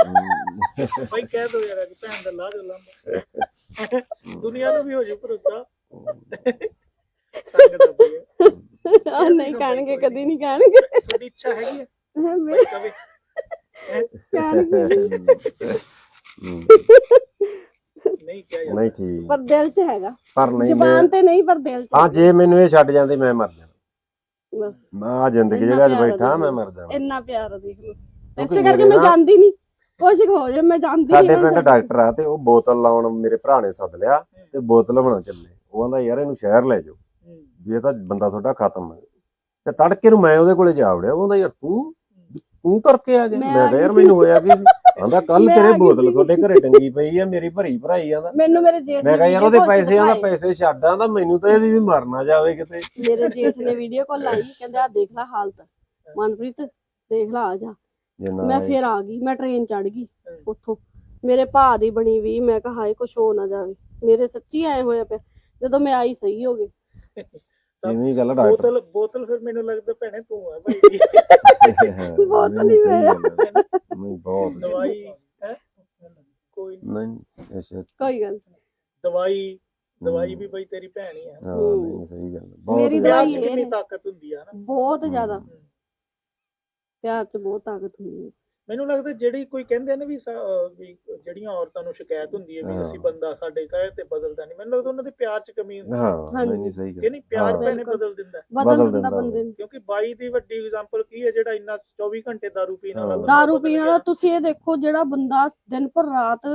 Speaker 3: ਬਾਈ ਕਹਿ ਦੋ ਯਾਰ ਅੱਜ ਭੈਣ ਦਾ ਲਾਜ ਲੰਬਾ ਦੁਨੀਆ ਨੂੰ ਵੀ ਹੋ ਜੂ ਭਰੋਸਾ। ਬਈ
Speaker 4: ਨਹੀਂ ਕਹਿਣਗੇ ਕਦੀ ਨਹੀਂ ਕਹਿਣਗੇ।
Speaker 3: ਤੁਹਾਡੀ ਇੱਛਾ ਹੈਗੀ ਹੈ?
Speaker 2: ਹਮ,
Speaker 3: ਨਹੀਂ ਕਿਹਾ
Speaker 2: ਨਹੀਂ ਠੀਕ।
Speaker 4: ਪਰ ਦਿਲ 'ਚ ਹੈਗਾ।
Speaker 2: ਪਰ ਨਹੀਂ
Speaker 4: ਜ਼ਬਾਨ ਤੇ ਨਹੀਂ ਪਰ ਦਿਲ 'ਚ
Speaker 2: ਹਾਂ ਜੇ ਮੈਨੂੰ ਇਹ ਛੱਡ ਜਾਂਦੀ ਮੈਂ ਮਰ ਜਾਣਾ
Speaker 4: ਬਸ।
Speaker 2: ਮੈਂ ਆ ਜ਼ਿੰਦਗੀ
Speaker 4: ਇੰਨਾ
Speaker 2: ਜਗ੍ਹਾ ਤੇ
Speaker 4: ਪਿਆਰ
Speaker 2: ਬੈਠਾ
Speaker 4: ਆ
Speaker 2: ਮੈਂ ਮਰ ਜਾਣਾ
Speaker 4: ਇੰਨਾ ਪਿਆਰ ਆ ਦੇਖ ਲਓ
Speaker 2: ਕਿਉਂਕਿ
Speaker 4: ਇਸੇ ਕਰਕੇ ਮੈਂ ਜਾਂਦੀ ਨਹੀਂ ਕੁਛ ਕੁ ਹੋ ਜਾਏ ਮੈਂ ਜਾਂਦੀ
Speaker 2: ਸਾਡੇ
Speaker 4: ਨਹੀਂ
Speaker 2: ਪਿੰਡ ਡਾਕਟਰ ਆ ਤੇ ਉਹ ਬੋਤਲ ਲਾਉਣ ਮੇਰੇ ਭਰਾ ਨੇ ਸੱਦ ਲਿਆ ਤੇ ਬੋਤਲ ਬਣਾ ਚੱਲੇ। ਉਹ ਕਹਿੰਦਾ ਯਾਰ ਇਹਨੂੰ ਸ਼ਹਿਰ ਲੈ ਜਾਓ। ਵੀ ਇਹ ਤਾਂ ਬੰਦਾ ਤੁਹਾਡਾ ਖਤਮ ਹੈ। ਤੇ ਤੜਕੇ ਨੂੰ ਮੈਂ ਉਹਦੇ ਕੋਲੇ ਜਾ ਵੜਿਆ। ਉਹ ਕਹਿੰਦਾ ਯਾਰ ਤੂੰ ਤੂੰ ਕਰਕੇ ਆ ਗਿਆ?
Speaker 4: ਮੈਂ
Speaker 2: ਕਿਹਾ ਯਾਰ ਮੈਨੂੰ ਹੋਇਆ ਕੀ ਸੀ? ਕਹਿੰਦਾ ਕੱਲ ਤੇਰੇ ਬੋਤਲ। ਤੁਹਾਡੇ ਘਰੇ ਟੰਗੀ ਪਈ ਆ ਮੇਰੀ ਭਰੀ ਭਰਾਈ ਜਾਂਦਾ
Speaker 4: ਮੈਨੂੰ ਮੇਰੇ ਜੇਠ
Speaker 2: ਮੈਂ ਕਿਹਾ ਯਾਰ ਉਹਦੇ ਪੈਸੇ ਆਂਦਾ। ਪੈਸੇ ਛੱਡ ਆਂਦਾ ਮੈਨੂੰ ਤਾਂ ਇਹਦੀ ਵੀ ਮਰਨਾ ਜਾਵੇ ਕਿਤੇ।
Speaker 4: ਮੇਰੇ ਜੇਠ ਨੇ ਵੀਡੀਓ ਕਾਲ ਲਾਈ ਕਹਿੰਦੇ ਆ ਦੇਖ ਲੈ ਹਾਲਤ। ਮਨਪ੍ਰੀਤ ਦੇਖ ਲੈ ਆ ਜਾ।
Speaker 2: ਜੇ ਨਾ
Speaker 4: ਮੈਂ ਫੇਰ ਆ ਗਈ ਮੈਂ ਟ੍ਰੇਨ ਚੜ ਗਈ ਉੱਥੋਂ ਮੇਰੇ ਭਾ ਦੀ ਬਣੀ ਵੀ ਮੈਂ ਕਿਹਾ ਹਾਏ ਕੁਛ ਹੋ ਨਾ ਜਾਵੇ ਮੇਰੇ ਸੱਚੀ ਐ ਹੋਇਆ ਪਿਆ ਜਦੋਂ ਮੈਂ ਆਈ ਸਹੀ ਹੋ ਗਈ
Speaker 2: ਇਵੇਂ ਹੀ ਗੱਲ ਆ ਡਾਕਟਰ
Speaker 3: ਬੋਤਲ ਬੋਤਲ ਫਿਰ ਮੈਨੂੰ ਲੱਗਦਾ ਭੈਣੇ ਤੂੰ ਆ ਭਾਈ
Speaker 4: ਬੋਤਲ ਹੀ
Speaker 2: ਸਹੀ
Speaker 4: ਮੈਂ।
Speaker 2: ਨਹੀਂ ਬਹੁਤ
Speaker 3: ਦਵਾਈ ਹੈ ਕੋਈ।
Speaker 2: ਨਹੀਂ ਅੱਛਾ
Speaker 4: ਕੋਈ ਗੱਲ।
Speaker 3: ਦਵਾਈ ਦਵਾਈ ਵੀ ਬਈ ਤੇਰੀ ਭੈਣ ਹੀ ਆ
Speaker 2: ਹਾਂ। ਨਹੀਂ ਸਹੀ ਗੱਲ। ਬਹੁਤ
Speaker 4: ਮੇਰੀ ਦਵਾਈ
Speaker 3: ਕਿੰਨੀ। ਤਾਕਤ ਹੁੰਦੀ ਆ ਨਾ
Speaker 4: ਬਹੁਤ ਜ਼ਿਆਦਾ। ਪਿਆਰ 'ਚ ਬਹੁਤ ਤਾਕਤ ਹੁੰਦੀ ਹੈ
Speaker 3: ਮੈਨੂੰ ਲੱਗਦਾ ਜਿਹੜੀ ਕੋਈ ਕਹਿੰਦੇ ਨੇ ਵੀ ਸ- ਅਹ ਵੀ ਜਿਹੜੀਆਂ ਔਰਤਾਂ ਨੂੰ ਸ਼ਿਕਾਇਤ ਹੁੰਦੀ ਹੈ ਵੀ
Speaker 2: ਹਾਂ।
Speaker 3: ਅਸੀਂ ਬੰਦਾ ਸਾਡੇ ਕਹੇ ਤੇ ਬਦਲਦਾ ਨਹੀਂ ਮੈਨੂੰ ਲੱਗਦਾ ਉਹਨਾਂ ਦੇ ਪਿਆਰ ਚ ਕਮੀ ਹੁੰਦੀ ਹੈ
Speaker 4: ਹਾਂਜੀ।
Speaker 2: ਨਹੀਂ ਨਹੀਂ ਸਹੀ ਗੱਲ
Speaker 3: ਕਿ ਨਹੀਂ ਪਿਆਰ
Speaker 2: ਹਾਂ।
Speaker 4: ਬਿਲਕੁਲ।
Speaker 3: ਬਦਲ ਦਿੰਦਾ ਹੈ।
Speaker 4: ਬਦਲ
Speaker 2: ਬਦਲ
Speaker 4: ਦਿੰਦਾ
Speaker 2: ਦਿੰਦਾ
Speaker 4: ਬੰਦੇ ਨੂੰ
Speaker 3: ਕਿਉਂਕਿ ਬਾਈ ਦੀ ਵੱਡੀ ਐਗਜ਼ਾਮਪਲ ਕੀ ਹੈ ਜਿਹੜਾ ਇੰਨਾ 24 ਘੰਟੇ ਦਾਰੂ ਪੀਣ ਵਾਲਾ
Speaker 2: ਹਾਂ।
Speaker 3: ਬੰਦਾ
Speaker 4: ਦਾਰੂ
Speaker 3: ਬਦਲ
Speaker 4: ਪੀਣ
Speaker 3: ਗਿਆ।
Speaker 4: ਵਾਲਾ ਤੁਸੀਂ ਇਹ ਦੇਖੋ ਜਿਹੜਾ ਬੰਦਾ ਦਿਨ ਭਰ ਰਾਤ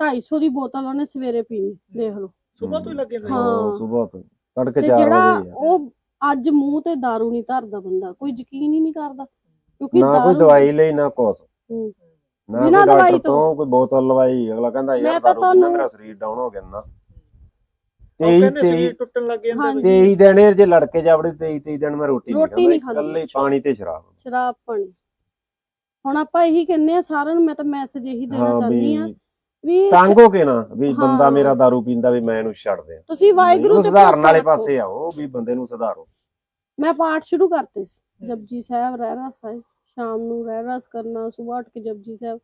Speaker 4: 250 ਦੀ ਬੋਤਲ ਉਹਨੇ ਸਵੇਰੇ ਪੀਣੀ ਦੇਖ ਲਓ
Speaker 3: ਸੁਬਾਹ ਤੋਂ ਹੀ ਲੱਗੇ ਨੇ
Speaker 4: ਹਾਂ।
Speaker 2: ਸਵੇਰ ਤੋਂ ਤੜਕੇ
Speaker 4: ਤੇ
Speaker 2: 4
Speaker 4: ਜਿਹੜਾ
Speaker 2: ਵਜੇ ਆ।
Speaker 4: ਉਹ ਅੱਜ ਮੂੰਹ ਤੇ ਦਾਰੂ ਨਹੀਂ ਧਰਦਾ ਬੰਦਾ ਕੋਈ ਯਕੀਨ ਹੀ ਨਹੀਂ ਕਰਦਾ ਕਿਉਂਕਿ
Speaker 2: ਨਾ ਕੋਈ
Speaker 4: ਦਾਰੂ
Speaker 2: ਦਵਾਈ ਲਈ ਨਾ ਕੁਛ
Speaker 4: ਹੂੰ।
Speaker 2: ਨਾ
Speaker 4: ਬਿਨਾਂ
Speaker 2: ਕੋਈ
Speaker 4: ਦਵਾਈ
Speaker 2: ਡਾਕਟਰ
Speaker 4: ਤੋਂ।
Speaker 2: ਤੋਂ ਕੋਈ ਬੋਤਲ ਲਵਾਈ ਅਗਲਾ ਕਹਿੰਦਾ
Speaker 4: ਮੈਂ
Speaker 2: ਯਾਰ
Speaker 4: ਤਾਂ
Speaker 2: ਦਾਰੂ ਪੀਣਾ
Speaker 4: ਤੁਹਾਨੂੰ-
Speaker 2: ਮੇਰਾ ਸਰੀਰ ਡਾਊਨ ਹੋ ਗਿਆ ਨਾ
Speaker 3: ਉਹ
Speaker 2: 23
Speaker 3: ਕਹਿੰਦੇ
Speaker 2: 23
Speaker 3: ਸਰੀਰ ਟੁੱਟਣ ਲੱਗ ਜਾਂਦਾ। ਬਈ।
Speaker 2: 23 ਦਿਨ ਇਹ ਜੇ ਲੜਕੇ ਜਾਵੜੇ 23 23 ਦਿਨ ਮੈਂ ਰੋਟੀ ਨਹੀਂ
Speaker 4: ਰੋਟੀ ਨਹੀਂ
Speaker 2: ਖਾਂਦਾ
Speaker 4: ਖਾਂਦਾ।
Speaker 2: ਇਕੱਲੇ ਪਾਣੀ ਤੇ ਸ਼ਰਾਬ
Speaker 4: ਸ਼ਰਾਬ ਪਾਣੀ ਹੁਣ ਆਪਾਂ ਇਹੀ ਕਹਿੰਨੇ ਆ ਸਾਰਿਆਂ ਨੂੰ ਮੈਂ ਤਾਂ ਮੈਸੇਜ ਇਹੀ ਦੇਣਾ
Speaker 2: ਹਾਂ
Speaker 4: ਚਾਹੁੰਦੀ ਆ
Speaker 2: ਵੀ
Speaker 4: ਵੀ
Speaker 2: ਤੰਗ ਹੋ ਕੇ ਨਾ ਵੀ
Speaker 4: ਹਾਂ।
Speaker 2: ਬੰਦਾ ਮੇਰਾ ਦਾਰੂ ਪੀਂਦਾ ਵੀ ਮੈਂ ਇਹਨੂੰ ਛੱਡ ਦਿਆਂ
Speaker 4: ਤੁਸੀਂ ਵਾਹਿਗੁਰੂ ਤੇ
Speaker 2: ਸੁਧਾਰਨ
Speaker 4: ਭਰੋਸਾ
Speaker 2: ਵਾਲੇ
Speaker 4: ਰੱਖੋ।
Speaker 2: ਪਾਸੇ ਆਓ ਵੀ ਬੰਦੇ ਨੂੰ ਸੁਧਾਰੋ
Speaker 4: ਮੈਂ ਪਾਠ ਸ਼ੁਰੂ ਕਰਤੇ ਸੀ ਜਪਜੀ ਸਾਹਿਬ ਰਹਿ ਰਹਾ ਸਾਹਿਬ ਸ਼ਾਮ ਨੂੰ ਰਹਿ ਰਸ ਕਰਨਾ ਸਵੇਰ ਉੱਠ ਕੇ ਜਪਜੀ ਸਾਹਿਬ।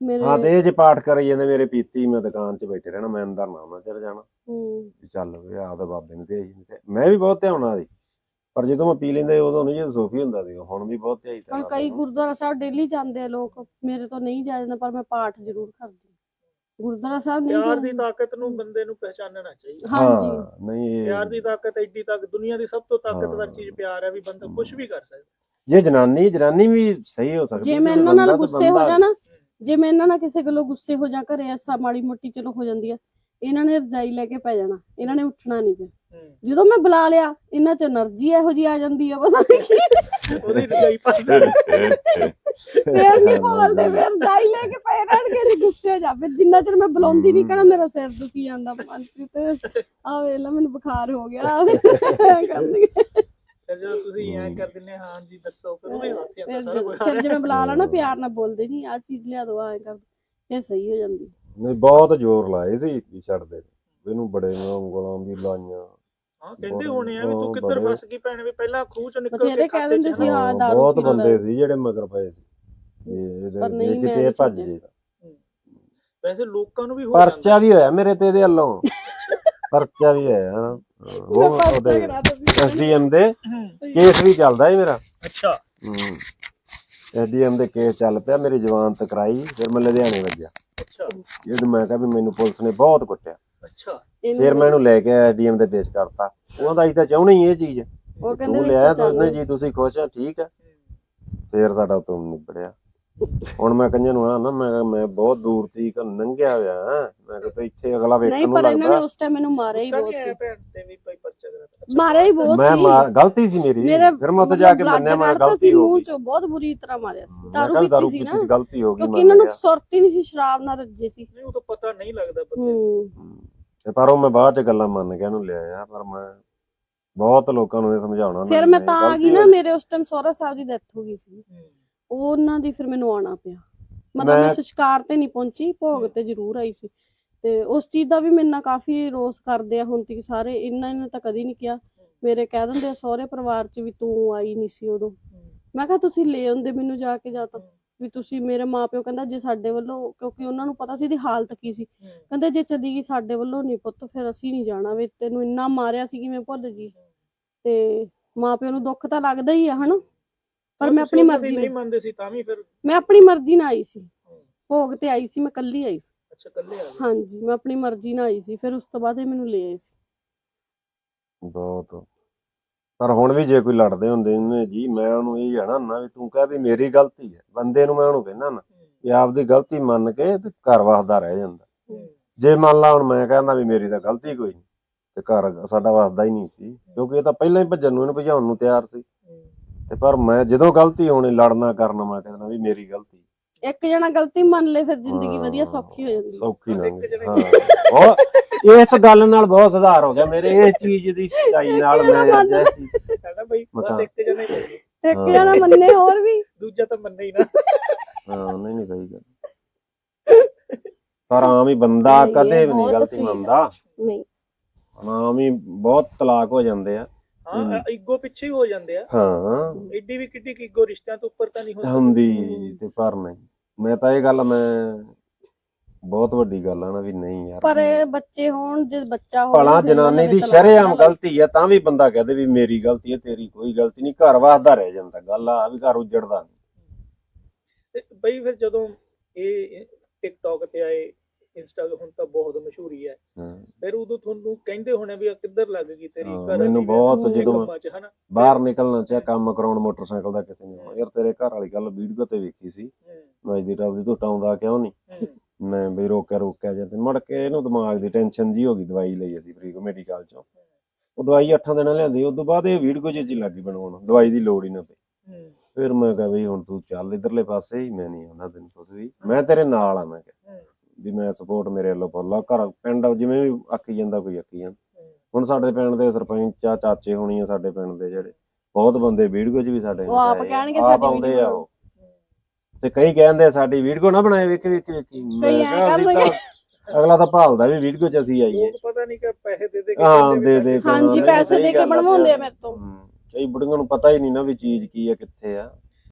Speaker 4: ਮੇਰੇ
Speaker 2: ਹਾਂ ਤੇ ਇਹ ਜੇ ਪਾਠ ਕਰੀ ਜਾਂਦੇ ਮੇਰੇ ਪੀਤੀ ਮੈਂ ਦੁਕਾਨ 'ਚ ਬੈਠੇ ਰਹਿਣਾ ਮੈਂ ਅੰਦਰ ਨਾ ਆਉਣਾ ਚਲ ਜਾਣਾ।
Speaker 4: ਹੂੰ।
Speaker 2: ਵੀ ਚੱਲ ਵੀ ਤਾਂ ਬਾਬੇ ਨੂੰ ਭੇਜ ਦਿੱਤੇ ਮੈਂ ਵੀ ਬਹੁਤ ਧਿਆਉਣਾ ਸੀ ਪਰ ਜਦੋਂ ਮੈਂ ਪੀ ਲੈਂਦਾ ਸੀ, ਉਦੋਂ ਨਹੀਂ ਜਦੋਂ ਸੋਫੀ ਹੁੰਦਾ ਸੀ ਹੁਣ ਵੀ ਬਹੁਤ ਧਿਆਈ
Speaker 4: ਹੁਣ ਕਈ ਗੁਰਦੁਆਰਾ ਸਾਹਿਬ ਡੇਲੀ ਜਾਂਦੇ ਆ ਲੋਕ ਮੇਰੇ ਤੋਂ ਨਹੀਂ ਜਾਇਆ ਜਾਂਦਾ ਪਰ ਮੈਂ ਪਾਠ ਜ਼ਰੂਰ ਕਰਦੀ। ਗੁਰਦੁਆਰਾ ਸਾਹਿਬ ਨਹੀਂ
Speaker 3: ਪਿਆਰ ਦੀ ਤਾਕਤ ਨੂੰ ਬੰਦੇ ਨੂੰ ਪਹਿਚਾਨਣਾ ਚਾਹੀਦਾ।
Speaker 4: ਹਾਂਜੀ।
Speaker 2: ਨਹੀਂ ਇਹ
Speaker 3: ਪਿਆਰ ਦੀ ਤਾਕਤ ਐਡੀ ਤੱਕ ਦੁਨੀਆ ਦੀ ਸਭ ਤੋਂ ਤਾਕਤਵਰ। ਚੀਜ਼ ਪਿਆਰ ਹੈ ਵੀ ਬੰਦਾ ਕੁਝ ਵੀ ਕਰ ਸਕਦਾ।
Speaker 2: ਜੇ ਜਨਾਨੀ ਜਨਾਨੀ ਵੀ ਸਹੀ ਹੋ ਸਕਦੀ
Speaker 4: ਜੇ ਮੈਂ ਇਹਨਾਂ ਨਾਲ ਗੁੱਸੇ ਹੋ ਜਾਣਾ ਜੇ ਮੈਂ ਇਹਨਾਂ ਨਾਲ ਕਿਸੇ ਗੱਲੋਂ ਗੁੱਸੇ ਹੋ ਜਾ ਘਰੇ ਐਸਾ ਮਾੜੀ ਮੋਟੀ ਚਲੋ ਹੋ ਜਾਂਦੀ ਆ ਇਹਨਾਂ ਨੇ ਰਜਾਈ ਲੈ ਕੇ ਪੈ ਜਾਣਾ ਇਹਨਾਂ ਨੇ ਉੱਠਣਾ ਨਹੀਂ ਫਿਰ। ਜਦੋਂ ਮੈਂ ਬੁਲਾ ਲਿਆ ਇਹਨਾਂ ਚ એનર્ਜੀ ਇਹੋ ਜੀ ਆ ਜਾਂਦੀ ਆ ਪਤਾ ਨਹੀਂ ਕੀ।
Speaker 3: ਉਹਦੀ ਰਜਾਈ ਪਾਸੇ
Speaker 4: ਫੇਰ ਨਹੀਂ ਬੋਲਦੇ ਫੇਰ ਰਜਾਈ ਲੈ ਕੇ ਪੈ ਰਹਿਣਗੇ ਜੀ ਗੁੱਸੇ ਜਾ। ਫਿਰ ਜਿੰਨਾ ਚਿਰ ਮੈਂ ਬੁਲਾਉਂਦੀ ਨਹੀਂ ਕਹਣਾ ਮੇਰਾ ਸਿਰ ਦੁਖੀ ਜਾਂਦਾ ਮਨਪ੍ਰੀਤ? ਆ ਵੇਖ ਲੈ ਮੈਨੂੰ ਬੁਖਾਰ ਹੋ ਗਿਆ। ਕਰਨਗੇ।
Speaker 3: ਜਦੋਂ ਤੁਸੀਂ ਐ ਕਰ ਦਿੰਨੇ ਹਾਂ ਜੀ ਦੱਸੋ ਫਿਰ ਉਹ ਹੱਥ ਆਉਂਦਾ ਸਾਰਾ ਕੁਝ
Speaker 4: ਫਿਰ ਜਿਵੇਂ ਬੁਲਾ ਲੈਣਾ ਪਿਆਰ ਨਾਲ ਬੋਲਦੇ ਨਹੀਂ ਆ ਚੀਜ਼ ਲਿਆ ਦੋ ਐ ਕਰ ਇਹ ਸਹੀ ਹੋ ਜਾਂਦੀ।
Speaker 2: ਨਹੀਂ ਬਹੁਤ ਜ਼ੋਰ ਲਾਏ ਸੀ ਵੀ ਛੱਡਦੇ ਇਹਨੂੰ ਬੜੇ ਉਂਗਲਾਂ ਵੀ ਲਾਈਆਂ।
Speaker 3: ਹਾਂ ਕਹਿੰਦੇ ਹੋਣੇ ਆ ਵੀ ਤੂੰ ਕਿੱਧਰ
Speaker 2: ਬੜੇ-
Speaker 3: ਫਸ ਗਈ ਭੈਣ ਵੀ ਪਹਿਲਾਂ ਖੂਹ ਚੋਂ ਨਿਕਲ
Speaker 4: ਬਥੇਰੇ
Speaker 3: ਕੇ
Speaker 4: ਕਹਿ
Speaker 3: ਖਾਤੇ
Speaker 4: ਦਿੰਦੇ
Speaker 3: ਚ
Speaker 4: ਸੀ, ਹਾਂ,
Speaker 2: ਹਾਂ,
Speaker 4: ਦਾਰੂ
Speaker 2: ਬਹੁਤ। ਬੰਦੇ ਸੀ ਜਿਹੜੇ ਮਗਰ ਪਏ ਸੀ। ਇਹ ਕਿਤੇ ਭੱਜ। ਜੇ
Speaker 3: ਵੈਸੇ ਲੋਕਾਂ ਨੂੰ ਵੀ ਹੋ ਜਾਂਦਾ।
Speaker 2: ਪਰਚਾ ਵੀ ਹੋਇਆ ਮੇਰੇ ਤੇ ਇਹਦੇ ਵੱਲੋਂ। ਪਰਚਾ ਵੀ ਹੋਇਆ ਹਾਂ। ਉਹ ਉਹਦੇ ਐਸਡੀਐਮ ਦੇ ਕੇਸ ਵੀ ਚੱਲਦਾ ਹੈ ਮੇਰਾ।
Speaker 3: ਅੱਛਾ।
Speaker 2: ਐਸਡੀਐਮ ਦੇ ਕੇਸ ਚੱਲ ਪਿਆ ਮੇਰੀ ਜ਼ਮਾਨਤ ਕਰਾਈ ਫਿਰ ਮੈਂ ਲੁਧਿਆਣੇ ਵੱਜਿਆ।
Speaker 3: ਅੱਛਾ।
Speaker 2: ਜਦੋਂ ਮੈਂ ਕਿਹਾ ਵੀ ਮੈਨੂੰ ਪੁਲਿਸ ਨੇ ਬਹੁਤ ਕੁੱਟਿਆ।
Speaker 3: ਅੱਛਾ।
Speaker 2: ਫਿਰ ਮੈਂ ਇਹਨੂੰ ਲੈ ਕੇ ਆਇਆ ਐਸਡੀਐਮ ਦੇ ਪੇਸ਼ ਕਰਤਾ। ਉਹਦਾ ਅਸੀਂ ਤਾਂ ਚਾਹੁੰਦੇ ਹੀ ਇਹ ਚੀਜ਼।
Speaker 4: ਉਹ ਕਹਿੰਦੇ
Speaker 2: ਤੂੰ ਲਿਆ
Speaker 4: ਚੱਲ
Speaker 2: ਤਾਂ ਜੀ ਤੁਸੀਂ ਖੁਸ਼ ਆ ਠੀਕ ਆ। ਫੇਰ ਸਾਡਾ ਤੋਂ ਨਿਬੜਿਆ। ਹੁਣ ਮੈਂ ਕੰਨਾਂ ਨੂੰ ਆ ਨਾ ਮੈਂ ਕਿਹਾ ਮੈਂ ਬਹੁਤ ਦੂਰ ਤੀਕ ਲੰਘਿਆ ਹੋਇਆ। ਮੈਂ ਕਿਹਾ ਤੇ ਇੱਥੇ ਅਗਲਾ ਵੇਖਣ
Speaker 4: ਨਹੀਂ
Speaker 2: ਨੂੰ
Speaker 4: ਪਰ ਇਹਨਾਂ ਨੇ
Speaker 2: ਲੱਗਦਾ
Speaker 4: ਉਸ ਟਾਈਮ ਮੈਨੂੰ ਮਾਰਿਆ ਹੀ ਬਹੁਤ ਸੀ। ਮਾਰਿਆ ਹੀ ਬਹੁਤ
Speaker 2: ਮੈਂ ਮਾਰ ਗਲਤੀ ਸੀ ਮੇਰੀ। ਫਿਰ ਮੈਂ ਉੱਥੇ ਜਾ ਕੇ ਮੰਨਿਆ ਮੈਂ ਗਲਤੀ ਹੋ
Speaker 4: ਮੂੰਹ
Speaker 2: ਗਈ।
Speaker 4: ਚੋਂ ਬਹੁਤ ਬੁਰੀ ਤਰ੍ਹਾਂ ਮਾਰਿਆ ਸੀ। ਦਾਰੂ ਪੀਤੀ ਸੀ ਨਾ।
Speaker 2: ਪੀਤੀ ਗਲਤੀ ਹੋ ਗਈ
Speaker 4: ਕਿਉਂਕਿ ਇਹਨਾਂ ਨੂੰ। ਸੁਰਤ ਹੀ ਨਹੀਂ ਸੀ ਸ਼ਰਾਬ ਨਾਲ ਰੱਜੇ ਸੀ।
Speaker 3: ਨਹੀਂ ਉਹ ਤਾਂ ਪਤਾ ਨਹੀਂ ਲੱਗਦਾ ਬੰਦੇ
Speaker 2: ਪਰ ਉਹ ਮੈਂ ਬਾਅਦ ਚ ਗੱਲਾਂ ਮੰਨ ਗਿਆ ਇਹਨੂੰ ਲਿਆਇਆ ਪਰ ਮੈਂ ਬਹੁਤ ਲੋਕਾਂ ਨੂੰ ਇਹ ਸਮਝਾਉਣਾ
Speaker 4: ਫਿਰ ਮੈਂ ਤਾਂ ਆ ਗਈ ਨਾ। ਮੇਰੇ ਉਸ ਟਾਈਮ ਸਹੁਰਾ ਸਾਹਿਬ ਦੀ ਡੈਥ ਹੋ ਗਈ ਸੀ। ਉਹਨਾਂ ਦੀ ਫਿਰ ਮੈਨੂੰ ਆਉਣਾ ਪਿਆ। ਮਤਲਬ ਮੈਂ
Speaker 2: ਮੈਂ-
Speaker 4: ਸੰਸਕਾਰ ਤੇ ਨਹੀਂ ਪਹੁੰਚੀ ਭੋਗ ਤੇ ਜ਼ਰੂਰ ਆਈ ਸੀ। ਤੇ ਉਸ ਚੀਜ਼ ਦਾ ਵੀ ਮੇਰੇ ਨਾਲ ਕਾਫੀ ਰੋਸ ਕਰਦੇ ਆ ਹੁਣ ਤੱਕ ਸਾਰੇ ਇਹਨਾਂ ਨੇ ਤਾਂ ਕਦੀ ਨਹੀਂ ਕਿਹਾ। ਮੇਰੇ ਕਹਿ ਦਿੰਦੇ ਆ ਸਹੁਰੇ ਪਰਿਵਾਰ ਚ ਵੀ ਤੂੰ ਆਈ ਨਹੀਂ ਸੀ ਉਦੋਂ। ਮੈਂ ਕਿਹਾ ਤੁਸੀਂ ਲੈ ਆਉਂਦੇ ਮੈਨੂੰ ਜਾ ਕੇ ਜਾਂ ਤਾਂ ਵੀ ਤੁਸੀਂ ਮੇਰੇ ਮਾਪਿਓ ਕਹਿੰਦਾ ਜੇ ਸਾਡੇ ਵੱਲੋਂ ਕਿਉਂਕਿ ਉਹਨਾਂ ਨੂੰ ਪਤਾ ਸੀ ਇਹਦੀ ਹਾਲਤ ਕੀ ਸੀ। ਕਹਿੰਦੇ ਜੇ ਚਲੀ ਗਈ ਸਾਡੇ ਵੱਲੋਂ ਨਹੀਂ ਪੁੱਤ ਫਿਰ ਅਸੀਂ ਨਹੀਂ ਜਾਣਾ ਵੀ ਤੈਨੂੰ ਇੰਨਾ ਮਾਰਿਆ ਸੀ ਕਿਵੇਂ ਭੁੱਲ ਜੀ ਤੇ ਮਾਪਿਓ ਨੂੰ ਦੁੱਖ ਤਾਂ ਲੱਗਦਾ ਹੀ ਆ ਹਨਾ? ਪਰ ਮੈਂ ਆਪਣੀ ਮਰਜ਼ੀ
Speaker 3: ਨਹੀਂ ਮੰਨਦੇ ਸੀ ਤਾਂ ਵੀ ਫਿਰ
Speaker 4: ਮੈਂ ਆਪਣੀ ਮਰਜ਼ੀ ਨਾਲ ਆਈ ਸੀ। ਭੋਗ ਤੇ ਆਈ ਸੀ ਮੈਂ ਕੱਲੀ ਆਈ ਸੀ।
Speaker 3: ਅੱਛਾ ਕੱਲੇ ਆ ਗਏ?
Speaker 4: ਹਾਂਜੀ ਮੈਂ ਆਪਣੀ ਮਰਜ਼ੀ ਨਾਲ ਆਈ ਸੀ ਫਿਰ ਉਸ ਤੋਂ ਬਾਅਦ ਇਹ ਮੈਨੂੰ ਲੈ ਆਏ ਸੀ।
Speaker 2: ਬਹੁਤ। ਪਰ ਹੁਣ ਵੀ ਜੇ ਕੋਈ ਲੜਦੇ ਹੁੰਦੇ ਨੇ ਜੀ ਮੈਂ ਉਹਨੂੰ ਇਹ ਜਾਣਾ ਨਾ ਵੀ ਤੂੰ ਕਹਿ ਵੀ ਮੇਰੀ ਗਲਤੀ ਹੈ ਬੰਦੇ ਨੂੰ ਮੈਂ ਉਹਨੂੰ ਕਹਿਣਾ ਨਾ ਕਿ ਆਪਦੀ ਗਲਤੀ ਮੰਨ ਕੇ ਤੇ ਘਰ ਵਸਦਾ ਰਹਿ ਜਾਂਦਾ। ਜੇ ਮੰਨ ਲਾ ਹੁਣ ਮੈਂ ਕਹਿੰਦਾ ਵੀ ਮੇਰੀ ਤਾਂ ਗਲਤੀ ਕੋਈ ਨਹੀਂ ਤੇ ਘਰ ਸਾਡਾ ਵਸਦਾ ਹੀ ਨਹੀਂ ਸੀ ਕਿਉਂਕਿ ਇਹ ਤਾਂ ਪਹਿਲਾਂ ਹੀ ਭੱਜਣ ਨੂੰ ਇਹਨੂੰ ਭਜਾਉਣ ਨੂੰ ਤਿਆਰ ਸੀ। ਤੇ ਪਰ ਮੈਂ ਜਦੋਂ ਗਲਤੀ ਹੋਣੀ ਲੜਨਾ ਕਰਨਾ ਮੈਂ ਕਹਿੰਦਾ ਵੀ ਮੇਰੀ ਗਲਤੀ
Speaker 4: ਇੱਕ ਜਣਾ ਗਲਤੀ ਮੰਨ ਲੇ ਫਿਰ ਜ਼ਿੰਦਗੀ ਵਧੀਆ
Speaker 2: ਹਾਂ,
Speaker 4: ਸੌਖੀ ਹੋ ਜਾਂਦੀ।
Speaker 2: ਸੌਖੀ
Speaker 3: ਜਣੇ
Speaker 2: ਹਾਂ। ਉਹ ਇਸ ਗੱਲ ਨਾਲ ਬਹੁਤ ਸੁਧਾਰ ਹੋ ਗਿਆ। ਮੇਰੇ ਇਸ ਚੀਜ਼ ਦੀ ਸਚਾਈ ਨਾਲ ਮੈਂ ਅੱਜ ਐਸੀ
Speaker 3: ਕਹਿੰਦਾ ਬਈ ਬਸ। ਇੱਕ ਜਣੇ ਮੰਨੇ,
Speaker 4: ਇੱਕ
Speaker 2: ਹਾਂ।
Speaker 4: ਜਣਾ ਮੰਨੇ ਹੋਰ ਵੀ।
Speaker 3: ਦੂਜਾ ਤਾਂ ਮੰਨੇ ਹੀ ਨਾ।
Speaker 2: ਹਾਂ ਨਹੀਂ ਨਹੀਂ ਸਹੀ ਗੱਲ। ਪਰ ਆਮ ਹੀ ਬੰਦਾ ਕਦੇ ਵੀ ਨਹੀਂ ਗਲਤੀ ਮੰਨਦਾ।
Speaker 4: ਨਹੀਂ।
Speaker 2: ਆਮ ਹੀ ਬਹੁਤ ਤਲਾਕ ਹੋ ਜਾਂਦੇ ਆ।
Speaker 3: ਹਾਂ ਈਗੋ ਪਿੱਛੇ ਹੀ ਹੋ ਜਾਂਦੇ ਆ।
Speaker 2: ਹਾਂ।
Speaker 3: ਐਡੀ ਵੀ ਕਿੱਡੀ ਈਗੋ ਰਿਸ਼ਤਿਆਂ ਤੋਂ ਉੱਪਰ ਤਾਂ ਨਹੀਂ ਹੁੰਦੀ
Speaker 2: ਹੁੰਦੀ ਤੇ ਪਰ ਨਹੀਂ। ਮੈਂ ਤਾਂ ਇਹ ਗੱਲ ਮੈਂ ਬਹੁਤ ਵੱਡੀ ਗੱਲ ਆ ਨਾ ਵੀ ਨਹੀਂ ਯਾਰ।
Speaker 4: ਪਰ ਇਹ ਬੱਚੇ ਹੋਣ ਜੇ ਬੱਚਾ ਹੋਵੇ
Speaker 2: ਭਲਾ ਜਨਾਨੀ ਦੀ ਸ਼ਰੇਆਮ ਗਲਤੀ ਹੈ ਤਾਂ ਵੀ ਬੰਦਾ ਕਹਦੇ ਵੀ ਮੇਰੀ ਗਲਤੀ ਹੈ ਤੇਰੀ ਕੋਈ ਗਲਤੀ ਨਹੀਂ ਘਰ ਵਸਦਾ ਰਹਿ ਜਾਂਦਾ। ਗੱਲ ਆ ਵੀ ਘਰ ਉਜੜਦਾ। ਨਹੀਂ
Speaker 3: ਤੇ ਬਈ ਫਿਰ ਜਦੋਂ ਇਹ ਟਿਕਟੌਕ ਤੇ ਆਏ ਇੰਸਟਾ ਹੁਣ ਤਾਂ ਬਹੁਤ ਮਸ਼ਹੂਰੀ ਹੈ। ਫਿਰ ਉਦੋਂ ਤੁਹਾਨੂੰ ਕਹਿੰਦੇ ਹੋਣੇ ਵੀ ਆਹ ਕਿੱਧਰ ਲੱਗ ਗਈ ਤੇਰੀ? ਘਰ
Speaker 2: ਮੈਨੂੰ ਬਹੁਤ ਜਦੋਂ ਬਾਹਰ ਨਿਕਲਣਾ ਚਾਹ ਕੰਮ ਕਰਾਉਣ ਮੋਟਰਸਾਈਕਲ ਦਾ ਕਿਸੇ ਨੇ। ਯਾਰ ਤੇਰੇ ਘਰ ਵਾਲੀ ਗੱਲ ਵੀਡੀਓ ਤੇ ਵੇਖੀ ਸੀ। ਮੈਂ ਦੀ ਟਾਪ ਦੀ ਤੂੰ ਟਾਉਂਦਾ ਕਿਉਂ ਨਹੀਂ ਮੈਂ ਬਈ ਰੋਕਿਆ ਰੋਕਿਆ ਜਾਂ ਤੇ ਮੁੜ ਕੇ ਇਹਨੂੰ ਦਿਮਾਗ ਦੀ ਟੈਨਸ਼ਨ ਜੀ ਹੋ ਗਈ ਦਵਾਈ ਲਈ ਅਸੀਂ ਫਰੀਕ ਮੈਡੀਕਲ ਚੋਂ। ਉਹ ਦਵਾਈ 8 ਦਿਨਾਂ ਲਿਆਂਦੀ ਉਸ ਤੋਂ ਬਾਅਦ ਇਹ ਵੀਡੀਓ ਜਿਹੀ ਲੱਗੀ ਬਣਾਉਣ। ਦਵਾਈ ਦੀ ਲੋੜ ਹੀ ਨਾ ਪਈ। ਫਿਰ ਮੈਂ ਕਿਹਾ ਬਈ ਹੁਣ ਤੂੰ ਚੱਲ ਇਧਰਲੇ ਪਾਸੇ ਹੀ ਮੈਂ ਨਹੀਂ ਆਉਣਾ ਤੈਨੂੰ ਕੁਛ ਵੀ। ਮੈਂ ਤੇਰੇ ਨਾਲ ਆ ਮੈਂ ਕਿਹਾ। ਵੀ ਮੈਂ ਸਪੋਰਟ ਮੇਰੇ ਵੱਲੋਂ ਫੁੱਲ ਆ। ਘਰ ਪਿੰਡ ਜਿਵੇਂ ਵੀ ਆਖੀ ਜਾਂਦਾ ਕੋਈ ਆਖੀ ਜਾਂਦਾ। ਹੁਣ ਸਾਡੇ ਪਿੰਡ ਦੇ ਸਰਪੰਚ ਆ ਚਾਚੇ ਹੋਣੀ ਆ ਸਾਡੇ ਪਿੰਡ ਦੇ ਜਿਹੜੇ। ਬਹੁਤ ਬੰਦੇ ਵੀਡੀਓ 'ਚ ਵੀ ਸਾਡੇ
Speaker 4: ਉਹ ਆਪ। ਕਹਿਣਗੇ ਸਾਡੀ
Speaker 2: ਆਉਂਦੇ
Speaker 4: video
Speaker 2: ਆ ਉਹ। ਤੇ ਕਈ ਕਹਿੰਦੇ ਸਾਡੀ ਵੀਡੀਓ ਨਾ ਬਣਾਏ ਵੇਖ ਵੇਖ ਵੇਖੀ। ਅਗਲਾ ਤਾਂ ਭਾਲਦਾ ਵੀ ਵੀਡੀਓ 'ਚ ਅਸੀਂ ਆਈਏ।
Speaker 3: ਪਤਾ ਨਹੀਂ ਕਿ ਪੈਸੇ ਦੇ ਦੇ ਕੇ
Speaker 2: ਹਾਂ ਦੇ ਦੇ
Speaker 4: ਹਾਂਜੀ ਪੈਸੇ ਦੇ ਕੇ ਬਣਵਾਉਂਦੇ ਆ ਮੇਰੇ ਤੋਂ।
Speaker 2: ਕਈ ਬੁੜੀਆਂ ਨੂੰ ਪਤਾ ਹੀ ਨਹੀਂ ਨਾ ਵੀ ਚੀਜ਼ ਕੀ ਆ ਕਿੱਥੇ ਆ।